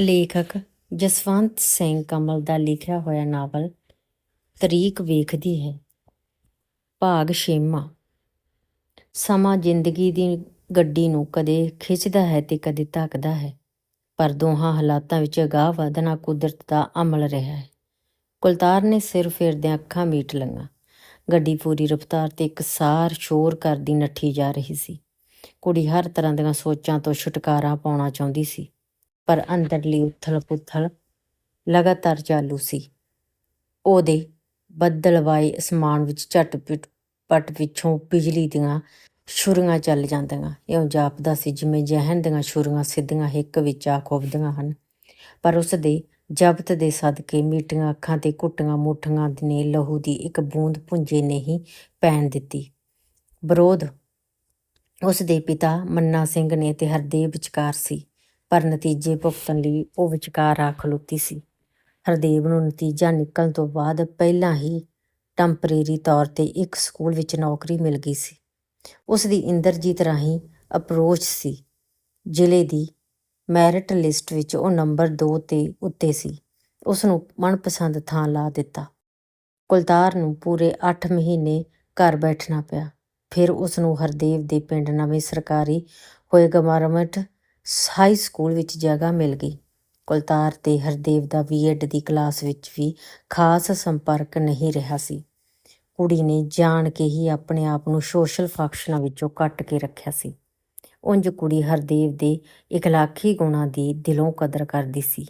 ਲੇਖਕ ਜਸਵੰਤ ਸਿੰਘ ਕਮਲ ਦਾ ਲਿਖਿਆ ਹੋਇਆ ਨਾਵਲ ਤਰੀਕ ਵੇਖਦੀ ਹੈ। ਭਾਗ ਛੇਵਾਂ। ਸਮਾਂ ਜ਼ਿੰਦਗੀ ਦੀ ਗੱਡੀ ਨੂੰ ਕਦੇ ਖਿੱਚਦਾ ਹੈ ਤੇ ਕਦੇ ਧੱਕਦਾ ਹੈ, ਪਰ ਦੋਹਾਂ ਹਾਲਾਤਾਂ ਵਿੱਚ ਅਗਾਹ ਵਧਣਾ ਕੁਦਰਤ ਦਾ ਅਮਲ ਰਿਹਾ ਹੈ। ਕੁਲਤਾਰ ਨੇ ਸਿਰ ਫੇਰਦਿਆਂ ਅੱਖਾਂ ਮੀਟ ਲਈਆਂ। ਗੱਡੀ ਪੂਰੀ ਰਫ਼ਤਾਰ ਤੇ ਇਕਸਾਰ ਸ਼ੋਰ ਕਰਦੀ ਨੱਠੀ ਜਾ ਰਹੀ ਸੀ। ਕੁੜੀ ਹਰ ਤਰ੍ਹਾਂ ਦੀਆਂ ਸੋਚਾਂ ਤੋਂ ਛੁਟਕਾਰਾ ਪਾਉਣਾ ਚਾਹੁੰਦੀ ਸੀ। ਪਰ ਅੰਦਰਲੀ ਉਥਲ-ਪੁਥਲ ਲਗਾਤਾਰ ਚਾਲੂ ਸੀ। ਉਹਦੇ ਬੱਦਲਵਾਏ ਅਸਮਾਨ ਵਿੱਚ ਝਟ-ਪਟ ਪਿੱਛੋਂ ਬਿਜਲੀ ਦੀਆਂ ਛੁਰੀਆਂ ਚੱਲ ਜਾਂਦੀਆਂ। ਇਉਂ ਜਾਪਦਾ ਸੀ ਜਿਵੇਂ ਜਹਨ ਦੀਆਂ ਛੁਰੀਆਂ ਸਿੱਧੀਆਂ ਹਿੱਕ ਵਿੱਚ ਆ ਖੁੱਭਦੀਆਂ ਹਨ। ਪਰ ਉਸਦੇ ਜ਼ਬਤ ਦੇ ਸਦਕੇ ਮੀਟੀਆਂ ਅੱਖਾਂ ਤੇ ਘੁੱਟੀਆਂ ਮੁੱਠੀਆਂ ਨੇ ਲਹੂ ਦੀ ਇੱਕ ਬੂੰਦ ਭੁੰਜੇ ਨਹੀਂ ਪੈਣ ਦਿੱਤੀ। ਵਿਰੋਧ। ਉਸਦੇ ਪਿਤਾ ਮੰਨਾ ਸਿੰਘ ਨੇ ਤੇ ਹਰਦੇਵ ਵਿਚਕਾਰ ਸੀ। ਪਰ ਨਤੀਜੇ ਭੁਗਤਣ ਲਈ ਉਹ ਵਿਚਕਾਰ ਆ ਖਲੋਤੀ ਸੀ। ਹਰਦੇਵ ਨੂੰ ਨਤੀਜਾ ਨਿਕਲਣ ਤੋਂ ਬਾਅਦ ਪਹਿਲਾਂ ਹੀ ਟੈਂਪਰੇਰੀ ਤੌਰ ਤੇ ਇੱਕ ਸਕੂਲ ਵਿੱਚ ਨੌਕਰੀ ਮਿਲ ਗਈ ਸੀ। ਉਸ ਦੀ ਇੰਦਰਜੀਤ ਰਾਹੀਂ ਅਪਰੋਚ ਸੀ। ਜ਼ਿਲ੍ਹੇ ਦੀ ਮੈਰਿਟ ਲਿਸਟ ਵਿੱਚ ਉਹ ਨੰਬਰ 2 ਤੇ ਉੱਤੇ ਸੀ। ਉਸ ਨੂੰ ਮਨਪਸੰਦ ਥਾਂ ਲਾ ਦਿੱਤਾ। ਕੁਲਤਾਰ ਨੂੰ ਪੂਰੇ 8 ਮਹੀਨੇ ਘਰ ਬੈਠਣਾ ਪਿਆ। ਫਿਰ ਉਸ ਨੂੰ ਹਰਦੇਵ ਦੇ ਪਿੰਡ ਨਵੇਂ ਸਰਕਾਰੀ ਹੋਏ ਗਵਰਨਮੈਂਟ ਹਾਈ ਸਕੂਲ ਵਿੱਚ ਜਗ੍ਹਾ ਮਿਲ ਗਈ। ਕੁਲਤਾਰ ਤੇ ਹਰਦੇਵ ਦਾ ਬੀਐਡ ਦੀ ਕਲਾਸ ਵਿੱਚ ਵੀ ਖਾਸ ਸੰਪਰਕ ਨਹੀਂ ਰਿਹਾ ਸੀ। ਕੁੜੀ ਨੇ ਜਾਣ ਕੇ ਹੀ ਆਪਣੇ ਆਪ ਨੂੰ ਸੋਸ਼ਲ ਫੰਕਸ਼ਨਾਂ ਵਿੱਚੋਂ ਕੱਟ ਕੇ ਰੱਖਿਆ ਸੀ। ਉਂਝ ਕੁੜੀ ਹਰਦੇਵ ਦੇ ਇਖਲਾਕੀ ਗੁਣਾਂ ਦੀ ਦਿਲੋਂ ਕਦਰ ਕਰਦੀ ਸੀ।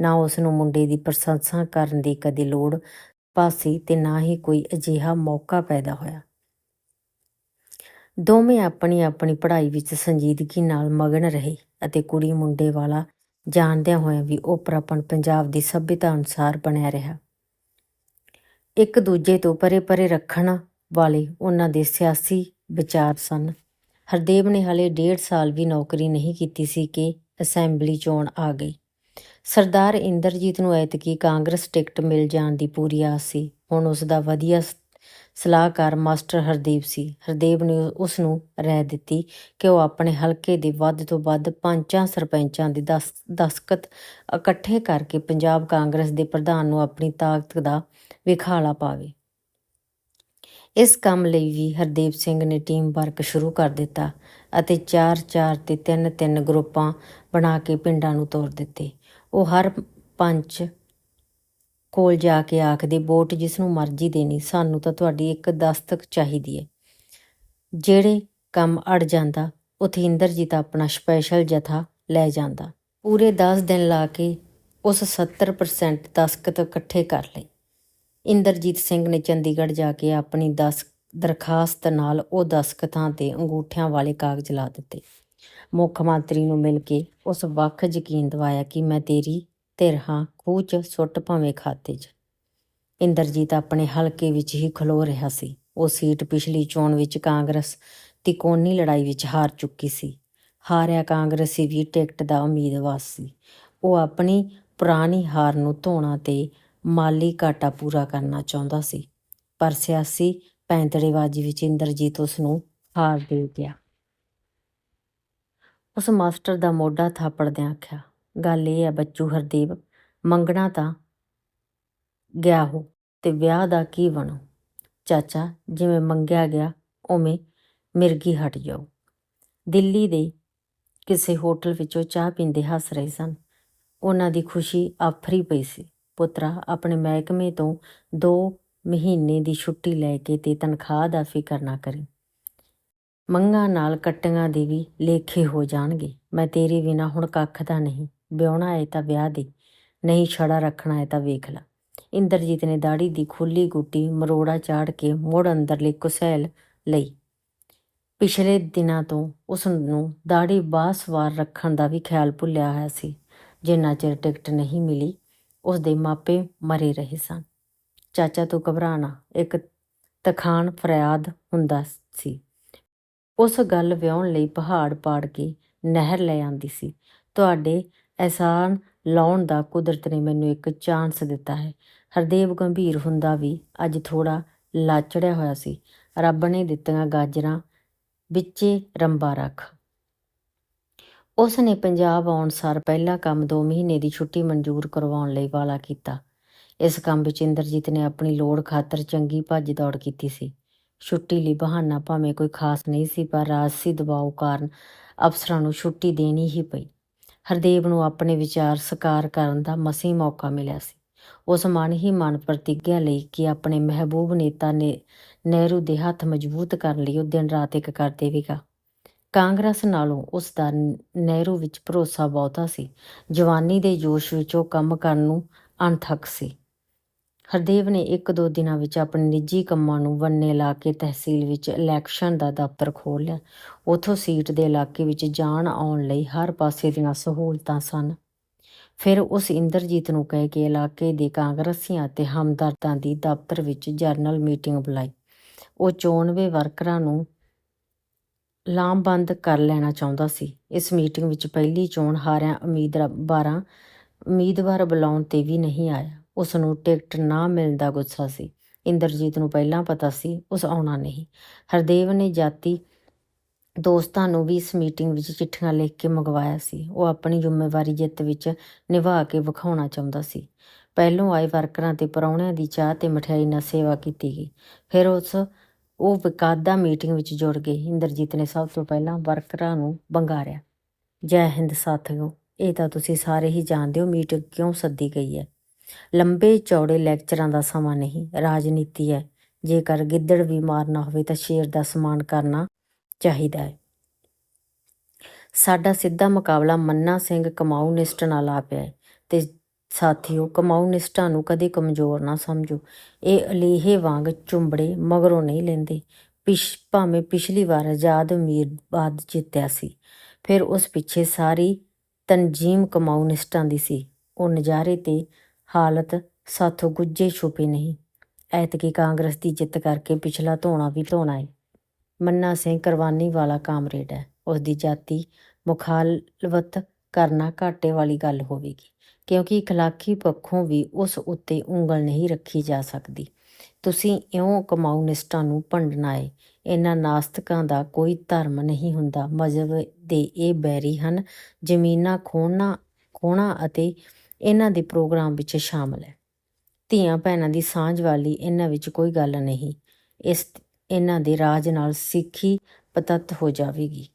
ਨਾ ਉਸ ਨੂੰ ਮੁੰਡੇ ਦੀ ਪ੍ਰਸ਼ੰਸਾ ਕਰਨ ਦੀ ਕਦੇ ਲੋੜ ਪਾਸੀ ਤੇ ਨਾ ਹੀ ਕੋਈ ਅਜਿਹਾ ਮੌਕਾ ਪੈਦਾ ਹੋਇਆ। ਦੋਵੇਂ ਆਪਣੀ ਆਪਣੀ ਪੜ੍ਹਾਈ ਵਿੱਚ ਸੰਜੀਦਗੀ ਨਾਲ ਮਗਨ ਰਹੇ ਅਤੇ ਕੁੜੀ ਮੁੰਡੇ ਵਾਲਾ ਜਾਣਦਿਆਂ ਹੋਇਆਂ ਵੀ ਉਪਰਾਪਣ ਪੰਜਾਬ ਦੀ ਸਭਿਅਤਾ ਅਨੁਸਾਰ ਬਣਿਆ ਰਿਹਾ। ਇੱਕ ਦੂਜੇ ਤੋਂ ਪਰੇ ਪਰੇ ਰੱਖਣ ਵਾਲੇ ਉਹਨਾਂ ਦੇ ਸਿਆਸੀ ਵਿਚਾਰ ਸਨ। ਹਰਦੇਵ ਨੇ ਹਲੇ ਡੇਢ ਸਾਲ ਵੀ ਨੌਕਰੀ ਨਹੀਂ ਕੀਤੀ ਸੀ ਕਿ ਅਸੈਂਬਲੀ ਚੋਣ ਆ ਗਈ। ਸਰਦਾਰ ਇੰਦਰਜੀਤ ਨੂੰ ਐਤਕੀ ਕਾਂਗਰਸ ਟਿਕਟ ਮਿਲ ਜਾਣ ਦੀ ਪੂਰੀ ਆਸ ਸੀ। ਹੁਣ ਉਸ ਦਾ ਵਧੀਆ ਸਲਾਹਕਾਰ ਮਾਸਟਰ ਹਰਦੀਪ ਸੀ। ਹਰਦੇਵ ਨੇ ਉਸ ਨੂੰ ਰਹਿ ਦਿੱਤੀ ਕਿ ਉਹ ਆਪਣੇ ਹਲਕੇ ਦੇ ਵੱਧ ਤੋਂ ਵੱਧ ਪੰਚਾਂ ਸਰਪੰਚਾਂ ਦੇ ਦਸ- ਦਸਖਤ ਇਕੱਠੇ ਕਰਕੇ ਪੰਜਾਬ ਕਾਂਗਰਸ ਦੇ ਪ੍ਰਧਾਨ ਨੂੰ ਆਪਣੀ ਤਾਕਤ ਦਾ ਵਿਖਾਲਾ ਪਾਵੇ। ਇਸ ਕੰਮ ਲਈ ਵੀ ਹਰਦੀਪ ਸਿੰਘ ਨੇ ਟੀਮ ਵਰਕ ਸ਼ੁਰੂ ਕਰ ਦਿੱਤਾ ਅਤੇ 4-4 ਤੇ 3-3 ਗਰੁੱਪਾਂ ਬਣਾ ਕੇ ਪਿੰਡਾਂ ਨੂੰ ਤੋਰ ਦਿੱਤੇ। ਉਹ ਹਰ ਪੰਚ ਕੋਲ ਜਾ ਕੇ ਆਖਦੇ, ਵੋਟ ਜਿਸ ਨੂੰ ਮਰਜ਼ੀ ਦੇਣੀ, ਸਾਨੂੰ ਤਾਂ ਤੁਹਾਡੀ ਇੱਕ ਦਸਤਕ ਚਾਹੀਦੀ ਹੈ ਜਿਹੜੇ ਕੰਮ ਅੜ ਜਾਂਦਾ, ਉਥੇ ਇੰਦਰਜੀਤ ਆਪਣਾ ਸਪੈਸ਼ਲ ਜਥਾ ਲੈ ਜਾਂਦਾ। ਪੂਰੇ 10 ਦਿਨ ਲਾ ਕੇ ਉਸ 70% ਦਸਤਖਤ ਇਕੱਠੇ ਕਰ ਲਏ। ਇੰਦਰਜੀਤ ਸਿੰਘ ਨੇ ਚੰਡੀਗੜ੍ਹ ਜਾ ਕੇ ਆਪਣੀ ਦਸ ਦਰਖਾਸਤ ਨਾਲ ਉਹ ਦਸਤਖਤਾਂ ਤੇ ਅੰਗੂਠਿਆਂ ਵਾਲੇ ਕਾਗਜ਼ ਲਾ ਦਿੱਤੇ। ਮੁੱਖ ਮੰਤਰੀ ਨੂੰ ਮਿਲ ਕੇ ਉਸ ਵੱਖ ਯਕੀਨ ਦਿਵਾਇਆ ਕਿ ਮੈਂ ਤੇਰੀ ਧਿਰ ਹਾਂ ਖੂਹ 'ਚ ਸੁੱਟ ਭਾਵੇਂ ਖਾਤੇ 'ਚ। ਇੰਦਰਜੀਤ ਆਪਣੇ ਹਲਕੇ ਵਿੱਚ ਹੀ ਖਲੋ ਰਿਹਾ ਸੀ। ਉਹ ਸੀਟ ਪਿਛਲੀ ਚੋਣ ਵਿੱਚ ਕਾਂਗਰਸ ਤਿਕੋਣੀ ਲੜਾਈ ਵਿੱਚ ਹਾਰ ਚੁੱਕੀ ਸੀ। ਹਾਰਿਆ ਕਾਂਗਰਸੀ ਵੀ ਟਿਕਟ ਦਾ ਉਮੀਦਵਾਰ ਸੀ। ਉਹ ਆਪਣੀ ਪੁਰਾਣੀ ਹਾਰ ਨੂੰ ਧੋਣਾ ਤੇ ਮਾਲੀ ਘਾਟਾ ਪੂਰਾ ਕਰਨਾ ਚਾਹੁੰਦਾ ਸੀ। ਪਰ ਸਿਆਸੀ ਪੈਂਤੜੇਬਾਜ਼ੀ ਵਿੱਚ ਇੰਦਰਜੀਤ ਉਸ ਨੂੰ ਹਾਰ ਦੇ ਗਿਆ। ਉਸ ਮਾਸਟਰ ਦਾ ਮੋਢਾ ਥਾਪੜਦਿਆਂ ਆਖਿਆ ਗੱਲ ਇਹ ਹੈ ਬੱਚੂ ਹਰਦੇਵ ਮੰਗਣਾ ਤਾਂ ਗਿਆ ਹੋ ਤੇ ਵਿਆਹ ਦਾ ਕੀ ਬਣੂ? ਚਾਚਾ ਜਿਵੇਂ ਮੰਗਿਆ ਗਿਆ ਉਵੇਂ ਮਿਰਗੀ ਹਟ ਜਾਓ ਦਿੱਲੀ ਦੇ ਕਿਸੇ ਹੋਟਲ ਵਿੱਚੋਂ ਚਾਹ ਪੀਂਦੇ ਹੱਸ ਰਹੇ ਸਨ। ਉਹਨਾਂ ਦੀ ਖੁਸ਼ੀ ਆਫਰੀ ਪਈ ਸੀ। ਪੁੱਤਰਾ ਆਪਣੇ ਮਹਿਕਮੇ ਤੋਂ 2 ਮਹੀਨੇ ਦੀ ਛੁੱਟੀ ਲੈ ਕੇ ਤੇ ਤਨਖਾਹ ਦਾ ਫਿਕਰ ਨਾ ਕਰੀ। ਮੰਗਾਂ ਨਾਲ ਕੱਟੀਆਂ ਦੇ ਵੀ ਲੇਖੇ ਹੋ ਜਾਣਗੇ। ਮੈਂ ਤੇਰੇ ਬਿਨਾ ਹੁਣ ਕੱਖ ਦਾ ਨਹੀਂ। ਵਿਆਹਣਾ ਹੈ ਤਾਂ ਵਿਆਹ ਦੇ, ਨਹੀਂ ਛੜਾ ਰੱਖਣਾ ਹੈ ਤਾਂ ਵੇਖ ਲੈ। ਇੰਦਰਜੀਤ ਨੇ ਦਾੜੀ ਦੀ ਖੁੱਲੀ ਗੁੱਟੀ ਮਰੋੜਾ ਚਾੜ ਕੇ ਮੁੜ ਅੰਦਰਲੀ ਕੁਸੈਲ ਲਈ। ਪਿਛਲੇ ਦਿਨਾਂ ਤੋਂ ਉਸ ਨੂੰ ਦਾੜੀ ਬਾਸਵਾਰ ਰੱਖਣ ਦਾ ਵੀ ਖਿਆਲ ਭੁੱਲਿਆ ਹੋਇਆ ਸੀ। ਜਿੰਨਾ ਚਿਰ ਟਿਕਟ ਨਹੀਂ ਮਿਲੀ ਉਸ ਦੇ ਮਾਪੇ ਮਰੇ ਰਹੇ ਸਨ। ਚਾਚਾ ਤੋਂ ਘਬਰਾਣਾ ਇੱਕ ਤਖਾਨ ਫਰਿਆਦ ਹੁੰਦਾ ਸੀ। ਉਸ ਗੱਲ ਵਿਆਹਣ ਲਈ ਪਹਾੜ ਪਾੜ ਕੇ ਨਹਿਰ ਲੈ ਆਂਦੀ ਸੀ। ਤੁਹਾਡੇ ਅਹਿਸਾਨ ਲਾਉਣ ਦਾ ਕੁਦਰਤ ਨੇ ਮੈਨੂੰ ਇੱਕ ਚਾਂਸ ਦਿੱਤਾ ਹੈ। ਹਰਦੇਵ ਗੰਭੀਰ ਹੁੰਦਾ ਵੀ ਅੱਜ ਥੋੜਾ ਲਾਚੜਿਆ ਹੋਇਆ ਸੀ। ਰੱਬ ਨੇ ਦਿੱਤੀਆਂ ਗਾਜਰਾਂ ਵਿੱਚੇ ਰੰਬਾ ਰੱਖ। ਉਸ ਨੇ ਪੰਜਾਬ ਆਉਣ ਸਾਰ ਪਹਿਲਾ ਕੰਮ 2 ਮਹੀਨੇ ਦੀ ਛੁੱਟੀ ਮਨਜ਼ੂਰ ਕਰਵਾਉਣ ਲਈ ਵਾਲਾ ਕੀਤਾ। ਇਸ ਕੰਮ ਵਿੱਚ ਇੰਦਰਜੀਤ ਨੇ ਆਪਣੀ ਲੋੜ ਖਾਤਰ ਚੰਗੀ ਭੱਜ ਦੌੜ ਕੀਤੀ ਸੀ। ਛੁੱਟੀ ਲਈ ਬਹਾਨਾ ਭਾਵੇਂ ਕੋਈ ਖਾਸ ਨਹੀਂ ਸੀ, ਪਰ ਰਾਜਸੀ ਦਬਾਅ ਕਾਰਨ ਅਫਸਰਾਂ ਨੂੰ ਛੁੱਟੀ ਦੇਣੀ ਹੀ ਪਈ। ਹਰਦੇਵ ਨੂੰ ਆਪਣੇ ਵਿਚਾਰ ਸਾਕਾਰ ਕਰਨ ਦਾ ਮਸੀ ਮੌਕਾ ਮਿਲਿਆ ਸੀ। ਉਸ ਮਨ ਹੀ ਮਨ ਪ੍ਰਤੀਗਿਆ ਲਈ ਕਿ ਆਪਣੇ ਮਹਿਬੂਬ ਨੇਤਾ ਨੇ ਨਹਿਰੂ ਦੇ ਹੱਥ ਮਜ਼ਬੂਤ ਕਰਨ ਲਈ ਉਹ ਦਿਨ ਰਾਤ ਇੱਕ ਕਰ ਦੇਵੇਗਾ ਕਾਂਗਰਸ ਨਾਲੋਂ ਉਸ ਦਾ ਨਹਿਰੂ ਵਿੱਚ ਭਰੋਸਾ ਬਹੁਤਾ ਸੀ। ਜਵਾਨੀ ਦੇ ਜੋਸ਼ ਵਿੱਚ ਉਹ ਕੰਮ ਕਰਨ ਨੂੰ ਅਣਥੱਕ ਸੀ। ਹਰਦੇਵ ਨੇ ਇੱਕ ਦੋ ਦਿਨਾਂ ਵਿੱਚ ਆਪਣੇ ਨਿੱਜੀ ਕੰਮਾਂ ਨੂੰ ਵੰਨੇ ਲਾ ਕੇ ਤਹਿਸੀਲ ਵਿੱਚ ਇਲੈਕਸ਼ਨ ਦਾ ਦਫ਼ਤਰ ਖੋਲ੍ਹ ਲਿਆ ਉੱਥੋਂ ਸੀਟ ਦੇ ਇਲਾਕੇ ਵਿੱਚ ਜਾਣ ਆਉਣ ਲਈ ਹਰ ਪਾਸੇ ਦੀਆਂ ਸਹੂਲਤਾਂ ਸਨ। ਫਿਰ ਉਸ ਇੰਦਰਜੀਤ ਨੂੰ ਕਹਿ ਕੇ ਇਲਾਕੇ ਦੇ ਕਾਂਗਰਸੀਆਂ ਅਤੇ ਹਮਦਰਦਾਂ ਦੀ ਦਫ਼ਤਰ ਵਿੱਚ ਜਰਨਲ ਮੀਟਿੰਗ ਬੁਲਾਈ। ਉਹ ਚੋਣਵੇਂ ਵਰਕਰਾਂ ਨੂੰ ਲਾਮਬੰਦ ਕਰ ਲੈਣਾ ਚਾਹੁੰਦਾ ਸੀ। ਇਸ ਮੀਟਿੰਗ ਵਿੱਚ ਪਹਿਲੀ ਚੋਣ ਹਾਰਿਆ ਉਮੀਦਵਾਰਾਂ ਉਮੀਦਵਾਰ ਬੁਲਾਉਣ ਤੇ ਵੀ ਨਹੀਂ ਆਇਆ। ਉਸ ਨੂੰ ਟਿਕਟ ਨਾ ਮਿਲਣ ਦਾ ਗੁੱਸਾ ਸੀ। ਇੰਦਰਜੀਤ ਨੂੰ ਪਹਿਲਾਂ ਪਤਾ ਸੀ, ਉਸ ਆਉਣਾ ਨਹੀਂ। ਹਰਦੇਵ ਨੇ ਜਾਤੀ ਦੋਸਤਾਂ ਨੂੰ ਵੀ ਇਸ ਮੀਟਿੰਗ ਵਿੱਚ ਚਿੱਠੀਆਂ ਲਿਖ ਕੇ ਮੰਗਵਾਇਆ ਸੀ। ਉਹ ਆਪਣੀ ਜ਼ਿੰਮੇਵਾਰੀ ਜਿੱਤ ਵਿੱਚ ਨਿਭਾ ਕੇ ਵਿਖਾਉਣਾ ਚਾਹੁੰਦਾ ਸੀ। ਪਹਿਲੋਂ ਆਏ ਵਰਕਰਾਂ ਤੇ ਪਰੌਣਿਆਂ ਦੀ ਚਾਹ ਤੇ ਮਠਿਆਈ ਨਾਲ ਸੇਵਾ ਕੀਤੀ ਗਈ। ਫਿਰ ਉਸ ਉਹ ਵਿਕਾਦਾ ਮੀਟਿੰਗ ਵਿੱਚ ਜੁੜ ਗਏ। ਇੰਦਰਜੀਤ ਨੇ ਸਭ ਤੋਂ ਪਹਿਲਾਂ ਵਰਕਰਾਂ ਨੂੰ ਬੰਗਾਰਿਆ ਜੈ ਹਿੰਦ, ਸਾਥੀਓ, ਇਹ ਤਾਂ ਤੁਸੀਂ ਸਾਰੇ ਹੀ ਜਾਣਦੇ ਹੋ ਮੀਟਿੰਗ ਕਿਉਂ ਸੱਦੀ ਗਈ ਹੈ। ਲੰਬੇ ਚੌੜੇ ਲੈਕਚਰਾਂ ਦਾ ਸਮਾਂ ਨਹੀਂ, ਰਾਜਨੀਤੀ ਹੈ। ਜੇਕਰ ਗਿੱਦੜ ਵੀ ਮਾਰਨਾ ਹੋਵੇ ਤਾਂ ਸ਼ੇਰ ਦਾ ਸਮਾਨ ਕਰਨਾ ਚਾਹੀਦਾ ਹੈ। ਸਾਡਾ ਸਿੱਧਾ ਮੁਕਾਬਲਾ ਮੰਨਾ ਸਿੰਘ ਕਮਾਊਨਿਸਟ ਨਾਲ ਆ ਪਿਆ ਤੇ ਸਾਥੀਓ, ਕਮਾਊਨਿਸਟਾਂ ਨੂੰ ਕਦੇ ਕਮਜ਼ੋਰ ਨਾ ਸਮਝੋ। ਇਹ ਅਲੀਹੇ ਵਾਂਗ ਚੁੰਬੜੇ ਮਗਰੋਂ ਨਹੀਂ ਲੈਂਦੇ। ਪਿਛ, ਭਾਵੇਂ ਪਿਛਲੀ ਵਾਰ ਆਜ਼ਾਦ ਉਮੀਦਵਾਦ ਜਿੱਤਿਆ ਸੀ, ਫਿਰ ਉਸ ਪਿੱਛੇ ਸਾਰੀ ਤਨਜੀਮ ਕਮਾਊਨਿਸਟਾਂ ਦੀ ਸੀ। ਉਹ ਨਜ਼ਾਰੇ ਤੇ ਹਾਲਤ ਸਾਥੋਂ ਗੁੱਜੇ ਛੁਪੇ ਨਹੀਂ। ਐਤਕੀ ਕਾਂਗਰਸ ਦੀ ਜਿੱਤ ਕਰਕੇ ਪਿਛਲਾ ਧੋਣਾ ਵੀ ਧੋਣਾ ਹੈ ਮੰਨਾ ਸਿੰਘ ਕੁਰਬਾਨੀ ਵਾਲਾ ਕਾਮਰੇਡ ਹੈ। ਉਸ ਦੀ ਜਾਤੀ ਮੁਖਾਲਵਤ ਕਰਨਾ ਘਾਟੇ ਵਾਲੀ ਗੱਲ ਹੋਵੇਗੀ, ਕਿਉਂਕਿ ਇਖਲਾਕੀ ਪੱਖੋਂ ਵੀ ਉਸ ਉੱਤੇ ਉਂਗਲ ਨਹੀਂ ਰੱਖੀ ਜਾ ਸਕਦੀ। ਤੁਸੀਂ ਇਉਂ ਕਮਾਊਨਿਸਟਾਂ ਨੂੰ ਭੰਡਣਾ ਏ। ਇਹਨਾਂ ਨਾਸਤਕਾਂ ਦਾ ਕੋਈ ਧਰਮ ਨਹੀਂ ਹੁੰਦਾ। ਮਜ਼ਹਬ ਦੇ ਇਹ ਬੈਰੀ ਹਨ, ਜ਼ਮੀਨਾਂ ਖੋਣਾ ਖੋਣਾ ਅਤੇ ਇਹਨਾਂ ਦੇ ਪ੍ਰੋਗਰਾਮ ਵਿੱਚ ਸ਼ਾਮਲ ਹੈ। ਧੀਆਂ ਭੈਣਾਂ ਦੀ ਸਾਂਝ ਵਾਲੀ ਇਹਨਾਂ ਵਿੱਚ ਕੋਈ ਗੱਲ ਨਹੀਂ। ਇਸ ਇਹਨਾਂ ਦੇ ਰਾਜ ਨਾਲ ਸਿੱਖੀ ਪਤਤ ਹੋ ਜਾਵੇਗੀ।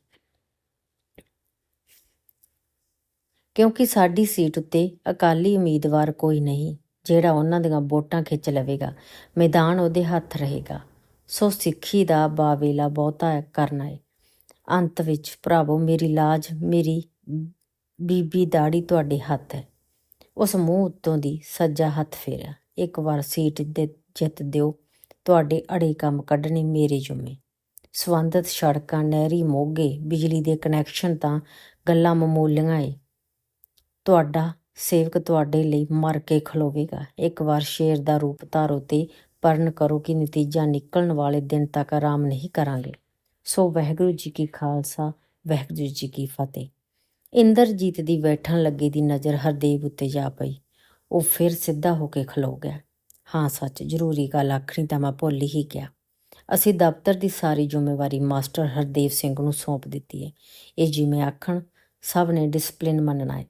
ਕਿਉਂਕਿ ਸਾਡੀ ਸੀਟ ਉੱਤੇ ਅਕਾਲੀ ਉਮੀਦਵਾਰ ਕੋਈ ਨਹੀਂ, ਜਿਹੜਾ ਉਹਨਾਂ ਦੀਆਂ ਵੋਟਾਂ ਖਿੱਚ ਲਵੇਗਾ। ਮੈਦਾਨ ਉਹਦੇ ਹੱਥ ਰਹੇਗਾ। ਸੋ ਸਿੱਖੀ ਦਾ ਬਾਵੇਲਾ ਬਹੁਤਾ ਕਰਨਾ ਹੈ। ਅੰਤ ਵਿੱਚ, ਭਰਾਵੋ, ਮੇਰੀ ਲਾਜ, ਮੇਰੀ ਬੀਬੀ ਦਾੜੀ ਤੁਹਾਡੇ ਹੱਥ ਹੈ। ਉਸ ਮੂੰਹ ਉੱਤੋਂ ਦੀ ਸੱਜਾ ਹੱਥ ਫੇਰਿਆ। ਇੱਕ ਵਾਰ ਸੀਟ ਦੇ ਜਿੱਤ ਦਿਓ। ਤੁਹਾਡੇ ਅੜੇ ਕੰਮ ਕੱਢਣੇ ਮੇਰੇ ਜੁਮੇ। ਸਬੰਧਤ ਸੜਕਾਂ, ਨਹਿਰੀ ਮੋਗੇ, ਬਿਜਲੀ ਦੇ ਕਨੈਕਸ਼ਨ ਤਾਂ ਗੱਲਾਂ ਮਾਮੂਲੀਆਂ ਏ। ਤੁਹਾਡਾ ਸੇਵਕ ਤੁਹਾਡੇ ਲਈ ਮਰ ਕੇ ਖਲੋਵੇਗਾ। ਇੱਕ ਵਾਰ ਸ਼ੇਰ ਦਾ ਰੂਪ ਧਾਰੋ ਤੇ ਪਰਨ ਕਰੋ ਕਿ ਨਤੀਜਾ ਨਿਕਲਣ ਵਾਲੇ ਦਿਨ ਤੱਕ ਆਰਾਮ ਨਹੀਂ ਕਰਾਂਗੇ। ਸੋ ਵਾਹਿਗੁਰੂ ਜੀ ਕੀ ਖਾਲਸਾ, ਵਾਹਿਗੁਰੂ ਜੀ ਕੀ ਫਤਿਹ। ਇੰਦਰਜੀਤ ਦੀ ਬੈਠਣ ਲੱਗੀ ਦੀ ਨਜ਼ਰ ਹਰਦੇਵ ਉੱਤੇ ਜਾ ਪਈ। ਉਹ ਫਿਰ ਸਿੱਧਾ ਹੋ ਕੇ ਖਲੋ ਗਿਆ। ਹਾਂ ਸੱਚ ਜ਼ਰੂਰੀ ਗੱਲ ਆਖਣੀ ਤਾਂ ਮੈਂ ਭੁੱਲ ਹੀ ਗਿਆ। ਅਸੀਂ ਦਫ਼ਤਰ ਦੀ ਸਾਰੀ ਜ਼ਿੰਮੇਵਾਰੀ ਮਾਸਟਰ ਹਰਦੇਵ ਸਿੰਘ ਨੂੰ ਸੌਂਪ ਦਿੱਤੀ ਹੈ ਇਹ ਜਿਵੇਂ ਆਖਣ ਸਭ ਨੇ ਡਿਸਪਲਿਨ ਮੰਨਣਾ ਹੈ